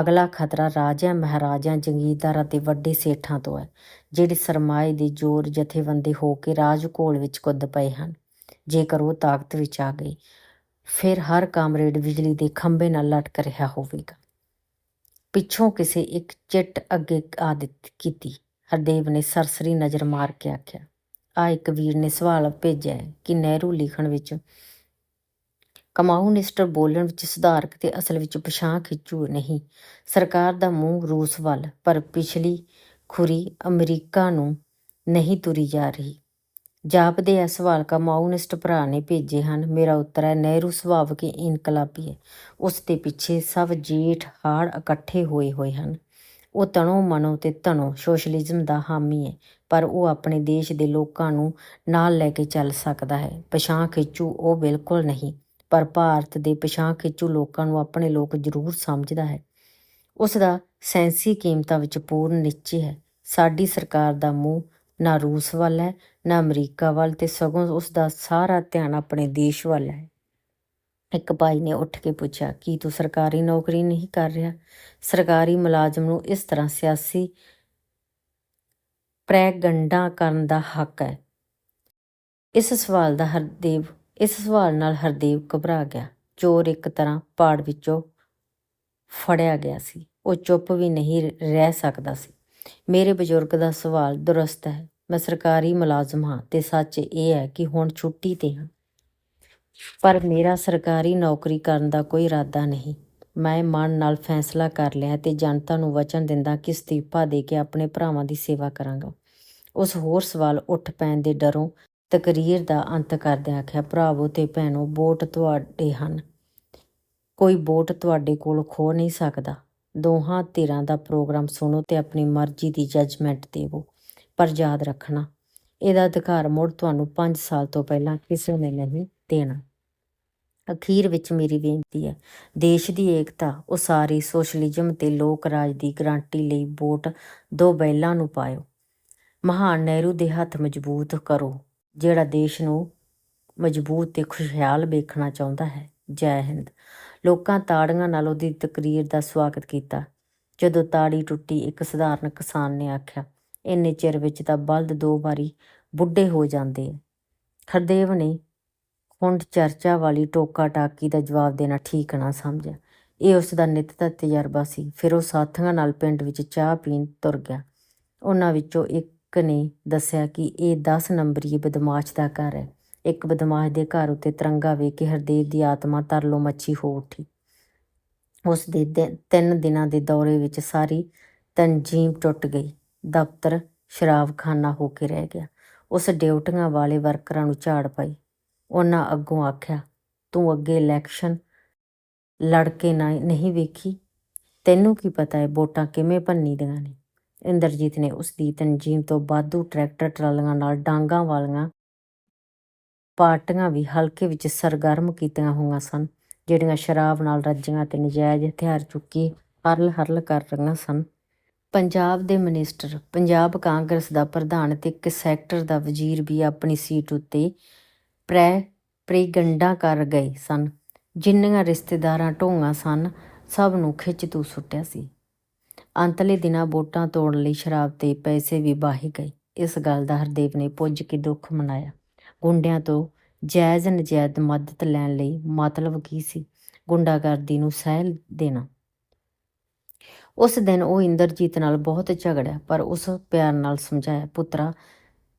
ਅਗਲਾ ਖਤਰਾ ਰਾਜਿਆਂ, ਮਹਾਰਾਜਿਆਂ, ਜੰਗੀਰਦਾਰਾਂ ਤੇ ਵੱਡੇ ਸੇਠਾਂ ਤੋਂ ਹੈ, ਜਿਹੜੇ ਸਰਮਾਏ ਦੇ ਜ਼ੋਰ ਜਥੇਬੰਦੀ ਹੋ ਕੇ ਰਾਜ ਘੋਲ ਵਿੱਚ ਕੁੱਦ ਪਏ ਹਨ। ਜੇਕਰ ਉਹ ਤਾਕਤ ਵਿੱਚ ਆ ਗਏ ਫਿਰ ਹਰ ਕਾਮਰੇਡ ਬਿਜਲੀ ਦੇ ਖੰਭੇ ਨਾਲ ਲਟਕ ਰਿਹਾ ਹੋਵੇਗਾ। ਪਿੱਛੋਂ ਕਿਸੇ ਇੱਕ ਚਿੱਟ ਅੱਗੇ ਆ ਦਿੱਤੀ, ਕੀਤੀ। ਹਰਦੇਵ ਨੇ ਸਰਸਰੀ ਨਜ਼ਰ ਮਾਰ ਕੇ ਆਖਿਆ, ਆ ਇੱਕ ਵੀਰ ਨੇ ਸਵਾਲ ਭੇਜਿਆ ਕਿ ਨਹਿਰੂ ਲਿਖਣ ਵਿੱਚ ਕਮਾਊਨਿਸਟ ਬੋਲਣ ਵਿੱਚ ਸੁਧਾਰਕ ਤੇ ਅਸਲ ਵਿੱਚ ਪਛਾਣ ਖਿੱਚੂ ਨਹੀਂ। ਸਰਕਾਰ ਦਾ ਮੂੰਹ ਰੂਸ ਵੱਲ, ਪਰ ਪਿਛਲੀ ਖੁਰੀ ਅਮਰੀਕਾ ਨੂੰ ਨਹੀਂ ਤੁਰੀ ਜਾ ਰਹੀ। ਜਾਪਦੇ ਇਹ ਸਵਾਲ ਕਮਾਊਨਿਸਟ ਭਰਾ ਨੇ ਭੇਜੇ ਹਨ। ਮੇਰਾ ਉੱਤਰ ਹੈ ਨਹਿਰੂ ਸੁਭਾਵ ਕੇ ਇਨਕਲਾਬੀ ਹੈ ਉਸ ਦੇ ਪਿੱਛੇ ਸਭ ਜੇਠ ਹਾੜ ਇਕੱਠੇ ਹੋਏ ਹੋਏ ਹਨ। ਉਹ ਤਣੋ ਮਨੋ ਤੇ ਧਨੋ ਸੋਸ਼ਲਿਜ਼ਮ ਦਾ ਹਾਮੀ ਹੈ ਪਰ ਉਹ ਆਪਣੇ ਦੇਸ਼ ਦੇ ਲੋਕਾਂ ਨੂੰ ਨਾਲ ਲੈ ਕੇ ਚੱਲ ਸਕਦਾ ਹੈ। ਪਛਾਣ ਖਿੱਚੂ ਉਹ ਬਿਲਕੁਲ ਨਹੀਂ, ਪਰ ਭਾਰਤ ਦੇ ਪਛਾਣ ਖਿੱਚੂ ਲੋਕਾਂ ਨੂੰ ਆਪਣੇ ਲੋਕ ਜ਼ਰੂਰ ਸਮਝਦਾ ਹੈ। ਉਸ ਦਾ ਸੈਂਸੀ ਕੀਮਤਾਂ ਵਿੱਚ ਪੂਰਨ ਨਿਸ਼ਚੇ ਹੈ। ਸਾਡੀ ਸਰਕਾਰ ਦਾ ਮੂੰਹ ਨਾ ਰੂਸ ਵੱਲ ਹੈ, ਨਾ ਅਮਰੀਕਾ ਵੱਲ ਤੇ ਸਗੋਂ ਉਸ ਦਾ ਸਾਰਾ ਧਿਆਨ ਆਪਣੇ ਦੇਸ਼ ਵੱਲ ਹੈ। ਇੱਕ ਭਾਈ ਨੇ ਉੱਠ ਕੇ ਪੁੱਛਿਆ, ਕੀ ਤੂੰ ਸਰਕਾਰੀ ਨੌਕਰੀ ਨਹੀਂ ਕਰ ਰਿਹਾ? ਸਰਕਾਰੀ ਮੁਲਾਜ਼ਮ ਨੂੰ ਇਸ ਤਰ੍ਹਾਂ ਸਿਆਸੀ ਪ੍ਰੈਗੰਡਾ ਕਰਨ ਦਾ ਹੱਕ ਹੈ। ਇਸ ਸਵਾਲ ਦਾ ਹਰਦੇਵ, ਇਸ ਸਵਾਲ ਨਾਲ ਹਰਦੇਵ ਘਬਰਾ ਗਿਆ। ਚੋਰ ਇੱਕ ਤਰ੍ਹਾਂ ਪਾੜ ਵਿੱਚੋਂ ਫੜਿਆ ਗਿਆ ਸੀ। ਉਹ ਚੁੱਪ ਵੀ ਨਹੀਂ ਰਹਿ ਸਕਦਾ ਸੀ। ਮੇਰੇ ਬਜ਼ੁਰਗ ਦਾ ਸਵਾਲ ਦੁਰਸਤ ਹੈ। ਮੈਂ ਸਰਕਾਰੀ ਮੁਲਾਜ਼ਮ ਹਾਂ ਤੇ ਸੱਚ ਇਹ ਹੈ ਕਿ ਹੁਣ ਛੁੱਟੀ ਤੇ ਹਾਂ। ਪਰ ਮੇਰਾ ਸਰਕਾਰੀ ਨੌਕਰੀ ਕਰਨ ਦਾ ਕੋਈ ਇਰਾਦਾ ਨਹੀਂ। ਮੈਂ ਮਨ ਨਾਲ ਫੈਸਲਾ ਕਰ ਲਿਆ ਤੇ ਜਨਤਾ ਨੂੰ ਵਚਨ ਦਿੰਦਾ ਕਿ ਅਸਤੀਫਾ ਦੇ ਕੇ ਆਪਣੇ ਭਰਾਵਾਂ ਦੀ ਸੇਵਾ ਕਰਾਂਗਾ। ਉਸ ਹੋਰ ਸਵਾਲ ਉੱਠ ਪੈਣ ਦੇ ਡਰੋਂ ਤਕਰੀਰ ਦਾ ਅੰਤ ਕਰਦਿਆਂ ਆਖਿਆ, ਭਰਾਵੋ ਤੇ ਭੈਣੋ, ਵੋਟ ਤੁਹਾਡੇ ਹਨ। ਕੋਈ ਵੋਟ ਤੁਹਾਡੇ ਕੋਲ ਖੋ ਨਹੀਂ ਸਕਦਾ। ਦੋਹਾਂ ਧਿਰਾਂ ਦਾ ਪ੍ਰੋਗਰਾਮ ਸੁਣੋ ਤੇ ਆਪਣੀ ਮਰਜ਼ੀ ਦੀ ਜੱਜਮੈਂਟ ਦੇਵੋ। ਪਰ ਯਾਦ ਰੱਖਣਾ, ਇਹਦਾ ਅਧਿਕਾਰ ਮੁੜ ਤੁਹਾਨੂੰ 5 ਸਾਲ ਤੋਂ ਪਹਿਲਾਂ ਕਿਸੇ ਨੇ ਨਹੀਂ ਦੇਣਾ। ਅਖੀਰ ਵਿੱਚ ਮੇਰੀ ਬੇਨਤੀ ਹੈ, ਦੇਸ਼ ਦੀ ਏਕਤਾ, ਉਸਾਰੀ, ਸੋਸ਼ਲਿਜ਼ਮ ਤੇ ਲੋਕ ਰਾਜ ਦੀ ਗਰੰਟੀ ਲਈ ਵੋਟ ਦੋ ਬੈਲਾਂ ਨੂੰ ਪਾਇਓ। ਮਹਾਨ ਨਹਿਰੂ ਦੇ ਹੱਥ ਮਜ਼ਬੂਤ ਕਰੋ, ਜਿਹੜਾ ਦੇਸ਼ ਨੂੰ ਮਜ਼ਬੂਤ ਤੇ ਖੁਸ਼ਹਾਲ ਵੇਖਣਾ ਚਾਹੁੰਦਾ ਹੈ। ਜੈ ਹਿੰਦ। ਲੋਕਾਂ ਤਾੜੀਆਂ ਨਾਲ ਉਹਦੀ ਤਕਰੀਰ ਦਾ ਸਵਾਗਤ ਕੀਤਾ। ਜਦੋਂ ਤਾੜੀ ਟੁੱਟੀ, ਇੱਕ ਸਧਾਰਨ ਕਿਸਾਨ ਨੇ ਆਖਿਆ, ਇੰਨੇ ਚਿਰ ਵਿੱਚ ਤਾਂ ਬਲਦ ਦੋ ਵਾਰੀ ਬੁੱਢੇ ਹੋ ਜਾਂਦੇ ਆ। ਹਰਦੇਵ ਨੇ ਹੁੰਡ ਚਰਚਾ ਵਾਲੀ ਟੋਕਾ ਟਾਕੀ ਦਾ ਜਵਾਬ ਦੇਣਾ ਠੀਕ ਨਾ ਸਮਝਿਆ। ਇਹ ਉਸ ਦਾ ਨਿੱਤ ਦਾ ਤਜਰਬਾ ਸੀ। ਫਿਰ ਉਹ ਸਾਥੀਆਂ ਨਾਲ ਪਿੰਡ ਵਿੱਚ ਚਾਹ ਪੀਣ ਤੁਰ ਗਿਆ। ਉਹਨਾਂ ਵਿੱਚੋਂ ਇੱਕ ਨੇ ਦੱਸਿਆ ਕਿ ਇਹ 10 ਨੰਬਰੀ ਬਦਮਾਸ਼ ਦਾ ਘਰ ਹੈ। ਇੱਕ ਬਦਮਾਸ਼ ਦੇ ਘਰ ਉੱਤੇ ਤਿਰੰਗਾ ਵੇਖ ਕੇ ਹਰਦੇਵ ਦੀ ਆਤਮਾ ਤਰਲੋ ਮੱਛੀ ਹੋ ਉੱਠੀ। ਉਸ ਦੇ ਤਿੰਨ ਦਿਨਾਂ ਦੇ ਦੌਰੇ ਵਿੱਚ ਸਾਰੀ ਤਨਜੀਮ ਟੁੱਟ ਗਈ। ਦਫ਼ਤਰ ਸ਼ਰਾਬਖਾਨਾ ਹੋ ਕੇ ਰਹਿ ਗਿਆ। ਉਸ ਡਿਊਟੀਆਂ ਵਾਲੇ ਵਰਕਰਾਂ ਨੂੰ ਝਾੜ ਪਈ। ਉਹਨਾਂ ਅੱਗੋਂ ਆਖਿਆ, ਤੂੰ ਅੱਗੇ ਇਲੈਕਸ਼ਨ ਲੜ ਕੇ ਨਹੀਂ ਵੇਖੀ? ਤੈਨੂੰ ਕੀ ਪਤਾ ਹੈ ਵੋਟਾਂ ਕਿਵੇਂ ਭੰਨੀ ਦੀਆਂ ਨੇ? ਇੰਦਰਜੀਤ ਨੇ ਉਸ ਦੀ ਤਨਜੀਮ ਤੋਂ ਬਾਧੂ ਟਰੈਕਟਰ ਟਰਾਲੀਆਂ ਨਾਲ ਡਾਂਗਾਂ ਵਾਲੀਆਂ ਪਾਰਟੀਆਂ ਵੀ ਹਲਕੇ ਵਿੱਚ ਸਰਗਰਮ ਕੀਤੀਆਂ ਹੋਈਆਂ ਸਨ, ਜਿਹੜੀਆਂ ਸ਼ਰਾਬ ਨਾਲ ਰੱਜੀਆਂ ਤੇ ਨਜਾਇਜ਼ ਹਥਿਆਰ ਚੁੱਕੀ ਹਰਲ ਹਰਲ ਕਰ ਰਹੀਆਂ ਸਨ। ਪੰਜਾਬ ਦੇ ਮਨਿਸਟਰ, ਪੰਜਾਬ ਕਾਂਗਰਸ ਦਾ ਪ੍ਰਧਾਨ ਤੇ ਇੱਕ ਸੈਕਟਰ ਦਾ ਵਜ਼ੀਰ ਵੀ ਆਪਣੀ ਸੀਟ ਉੱਤੇ ਪ੍ਰੈ ਪ੍ਰੀਗੰਡਾ ਕਰ ਗਏ ਸਨ, ਜਿੰਨੀਆਂ ਰਿਸ਼ਤੇਦਾਰਾਂ ਢੋਂਗਾਂ ਸਨ, ਸਭ ਨੂੰ ਖਿੱਚ ਤੂ ਸੁੱਟਿਆ ਸੀ। ਅੰਤਲੇ ਦਿਨਾਂ ਵੋਟਾਂ ਤੋੜਨ ਲਈ ਸ਼ਰਾਬ ਤੇ ਪੈਸੇ ਵੀ ਬਾਹੀ ਗਏ। ਇਸ ਗੱਲ ਦਾ ਹਰਦੇਵ ਨੇ ਪੁੱਜ ਕੇ ਦੁੱਖ ਮਨਾਇਆ। ਗੁੰਡਿਆਂ ਤੋਂ ਜਾਇਜ਼ ਨਜਾਇਜ਼ ਮਦਦ ਲੈਣ ਲਈ ਮਤਲਬ ਕੀ ਸੀ? ਗੁੰਡਾਗਰਦੀ ਨੂੰ ਸਹਿ ਦੇਣਾ। ਉਸ ਦਿਨ ਉਹ ਇੰਦਰਜੀਤ ਨਾਲ ਬਹੁਤ ਝਗੜਿਆ, ਪਰ ਉਸ ਪਿਆਰ ਨਾਲ ਸਮਝਾਇਆ, ਪੁੱਤਰਾ,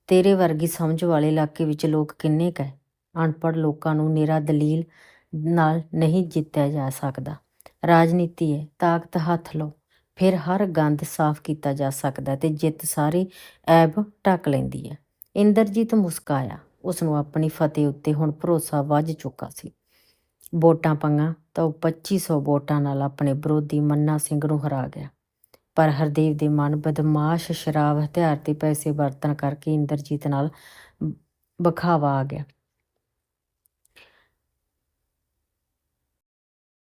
ਤੇਰੇ ਵਰਗੀ ਸਮਝ ਵਾਲੇ ਇਲਾਕੇ ਵਿੱਚ ਲੋਕ ਕਿੰਨੇ ਕੁ ਹੈ? ਅਨਪੜ੍ਹ ਲੋਕਾਂ ਨੂੰ ਨਿਰਾ ਦਲੀਲ ਨਾਲ ਨਹੀਂ ਜਿੱਤਿਆ ਜਾ ਸਕਦਾ। ਰਾਜਨੀਤੀ ਹੈ, ਤਾਕਤ ਹੱਥ ਲਓ। ਫਿਰ ਹਰ ਗੰਦ ਸਾਫ਼ ਕੀਤਾ ਜਾ ਸਕਦਾ ਤੇ ਜਿੱਤ ਸਾਰੇ ਐਬ ਢੱਕ ਲੈਂਦੀ ਹੈ। ਇੰਦਰਜੀਤ ਮੁਸਕਾਇਆ। ਉਸ ਨੂੰ ਆਪਣੀ ਫਤਿਹ ਉੱਤੇ ਹੁਣ ਭਰੋਸਾ ਵੱਜ ਚੁੱਕਾ ਸੀ। ਵੋਟਾਂ ਪੰਗਾ ਤਾਂ ਉਹ 2500 ਵੋਟਾਂ ਨਾਲ ਆਪਣੇ ਵਿਰੋਧੀ ਮੰਨਾ ਸਿੰਘ ਨੂੰ ਹਰਾ ਗਿਆ। ਪਰ ਹਰਦੇਵ ਦੇ ਮਨ ਬਦਮਾਸ਼, ਸ਼ਰਾਬ, ਹਥਿਆਰ ਤੇ ਪੈਸੇ ਵਰਤਣ ਕਰਕੇ ਇੰਦਰਜੀਤ ਨਾਲ ਬਖਾਵਾ ਆ ਗਿਆ।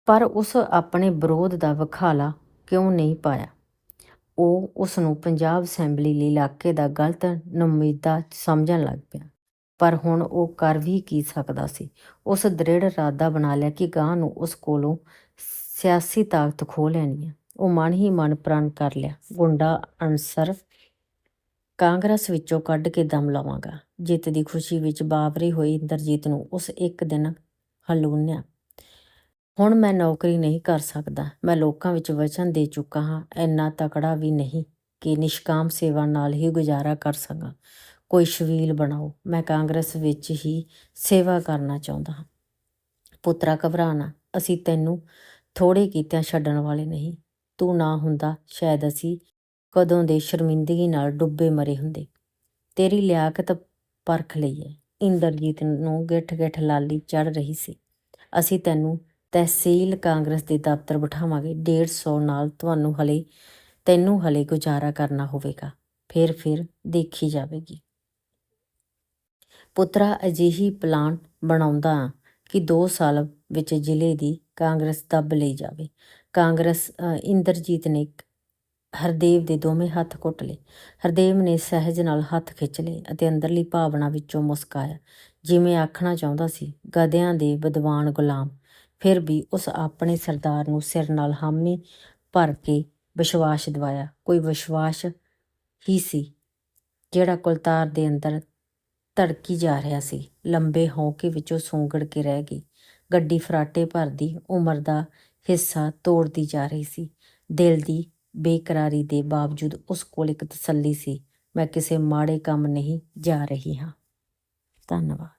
ਪਰ ਉਸ ਆਪਣੇ ਵਿਰੋਧ ਦਾ ਵਿਖਾਲਾ ਕਿਉਂ ਨਹੀਂ ਪਾਇਆ? ਉਹ ਉਸ ਨੂੰ ਪੰਜਾਬ ਅਸੈਂਬਲੀ ਲਈ ਇਲਾਕੇ ਦਾ ਗਲਤ ਨਮੀਦਾ ਸਮਝਣ ਲੱਗ ਪਿਆ। ਪਰ ਹੁਣ ਉਹ ਕਰ ਵੀ ਕੀ ਸਕਦਾ ਸੀ। ਉਸ ਦ੍ਰਿੜ ਇਰਾਦਾ ਬਣਾ ਲਿਆ ਕਿ ਗਾਂ ਨੂੰ ਉਸ ਕੋਲੋਂ ਸਿਆਸੀ ਤਾਕਤ ਖੋਹ ਲੈਣੀ ਹੈ ਉਹ ਮਨ ਹੀ ਮਨ ਪ੍ਰਣ ਕਰ ਲਿਆ। ਗੁੰਡਾ ਅਨਸਰ ਕਾਂਗਰਸ ਵਿੱਚੋਂ ਕੱਢ ਕੇ ਦਮ ਲਵਾਂਗਾ। ਜਿੱਤ ਦੀ ਖੁਸ਼ੀ ਵਿੱਚ ਬਾਬਰੀ ਹੋਈ ਇੰਦਰਜੀਤ ਨੂੰ ਉਸ ਇੱਕ ਦਿਨ ਹਲੂਣਿਆ। ਹੁਣ ਮੈਂ ਨੌਕਰੀ ਨਹੀਂ ਕਰ ਸਕਦਾ। ਮੈਂ ਲੋਕਾਂ ਵਿੱਚ ਵਚਨ ਦੇ ਚੁੱਕਾ ਹਾਂ। ਇੰਨਾ ਤਕੜਾ ਵੀ ਨਹੀਂ ਕਿ ਨਿਸ਼ਕਾਮ ਸੇਵਾ ਨਾਲ ਹੀ ਗੁਜ਼ਾਰਾ ਕਰ ਸਕਾਂ। ਕੋਈ ਸ਼ਵੀਲ ਬਣਾਓ, ਮੈਂ ਕਾਂਗਰਸ ਵਿੱਚ ਹੀ ਸੇਵਾ ਕਰਨਾ ਚਾਹੁੰਦਾ ਹਾਂ। ਪੁੱਤਰਾ ਘਬਰਾਣਾ ਅਸੀਂ ਤੈਨੂੰ ਥੋੜੇ ਕੀਤਿਆਂ ਛੱਡਣ ਵਾਲੇ ਨਹੀਂ। ਤੂੰ ਨਾ ਹੁੰਦਾ, ਸ਼ਾਇਦ ਅਸੀਂ ਕਦੋਂ ਦੇ ਸ਼ਰਮਿੰਦਗੀ ਨਾਲ ਡੁੱਬੇ ਮਰੇ ਹੁੰਦੇ। ਤੇਰੀ ਲਿਆਕਤ ਪਰਖ ਲਈ ਹੈ। ਇੰਦਰਜੀਤ ਨੂੰ ਗਿੱਠ ਗਿੱਠ ਲਾਲੀ ਚੜ ਰਹੀ ਸੀ। ਅਸੀਂ ਤੈਨੂੰ ਤਹਿਸੀਲ ਕਾਂਗਰਸ ਦੇ ਦਫ਼ਤਰ ਬਿਠਾਵਾਂਗੇ। 150 ਨਾਲ ਤੁਹਾਨੂੰ ਹਲੇ, ਤੈਨੂੰ ਹਲੇ ਗੁਜ਼ਾਰਾ ਕਰਨਾ ਹੋਵੇਗਾ। ਫਿਰ ਫਿਰ ਦੇਖੀ ਜਾਵੇਗੀ। ਪੁੱਤਰਾ ਅਜਿਹੀ ਪਲਾਨ ਬਣਾਉਂਦਾ ਹਾਂ ਕਿ 2 ਸਾਲ ਵਿੱਚ ਜ਼ਿਲ੍ਹੇ ਦੀ ਕਾਂਗਰਸ ਦੱਬ ਲਈ ਜਾਵੇ। ਕਾਂਗਰਸ ਇੰਦਰਜੀਤ ਨੇ ਹਰਦੇਵ ਦੇ ਦੋਵੇਂ ਹੱਥ ਘੁੱਟ ਲਏ। ਹਰਦੇਵ ਨੇ ਸਹਿਜ ਨਾਲ ਹੱਥ ਖਿੱਚ ਲਏ ਅਤੇ ਅੰਦਰਲੀ ਭਾਵਨਾ ਵਿੱਚੋਂ ਮੁਸਕਾਇਆ। ਜਿਵੇਂ ਆਖਣਾ ਚਾਹੁੰਦਾ ਸੀ, ਗਧਿਆਂ ਦੇ ਵਿਦਵਾਨ ਗੁਲਾਮ। ਫਿਰ ਵੀ ਉਸ ਆਪਣੇ ਸਰਦਾਰ ਨੂੰ ਸਿਰ ਨਾਲ ਹਾਮੀ ਭਰ ਕੇ ਵਿਸ਼ਵਾਸ ਦਿਵਾਇਆ। ਕੋਈ ਵਿਸ਼ਵਾਸ ਹੀ ਸੀ ਜਿਹੜਾ ਕੁਲਤਾਰ ਦੇ ਅੰਦਰ ਧੜਕੀ ਜਾ ਰਿਹਾ ਸੀ। ਲੰਬੇ ਹੌਕੇ ਵਿੱਚੋਂ ਸੂੰਗੜ ਕੇ ਰਹਿ ਗਈ। ਗੱਡੀ ਫਰਾਟੇ ਭਰਦੀ ਉਮਰ ਦਾ ਹਿੱਸਾ ਤੋੜਦੀ ਜਾ ਰਹੀ ਸੀ। ਦਿਲ ਦੀ ਬੇਕਰਾਰੀ ਦੇ ਬਾਵਜੂਦ ਉਸ ਕੋਲ ਇੱਕ ਤਸੱਲੀ ਸੀ, ਮੈਂ ਕਿਸੇ ਮਾੜੇ ਕੰਮ ਨਹੀਂ ਜਾ ਰਹੀ ਹਾਂ। ਧੰਨਵਾਦ।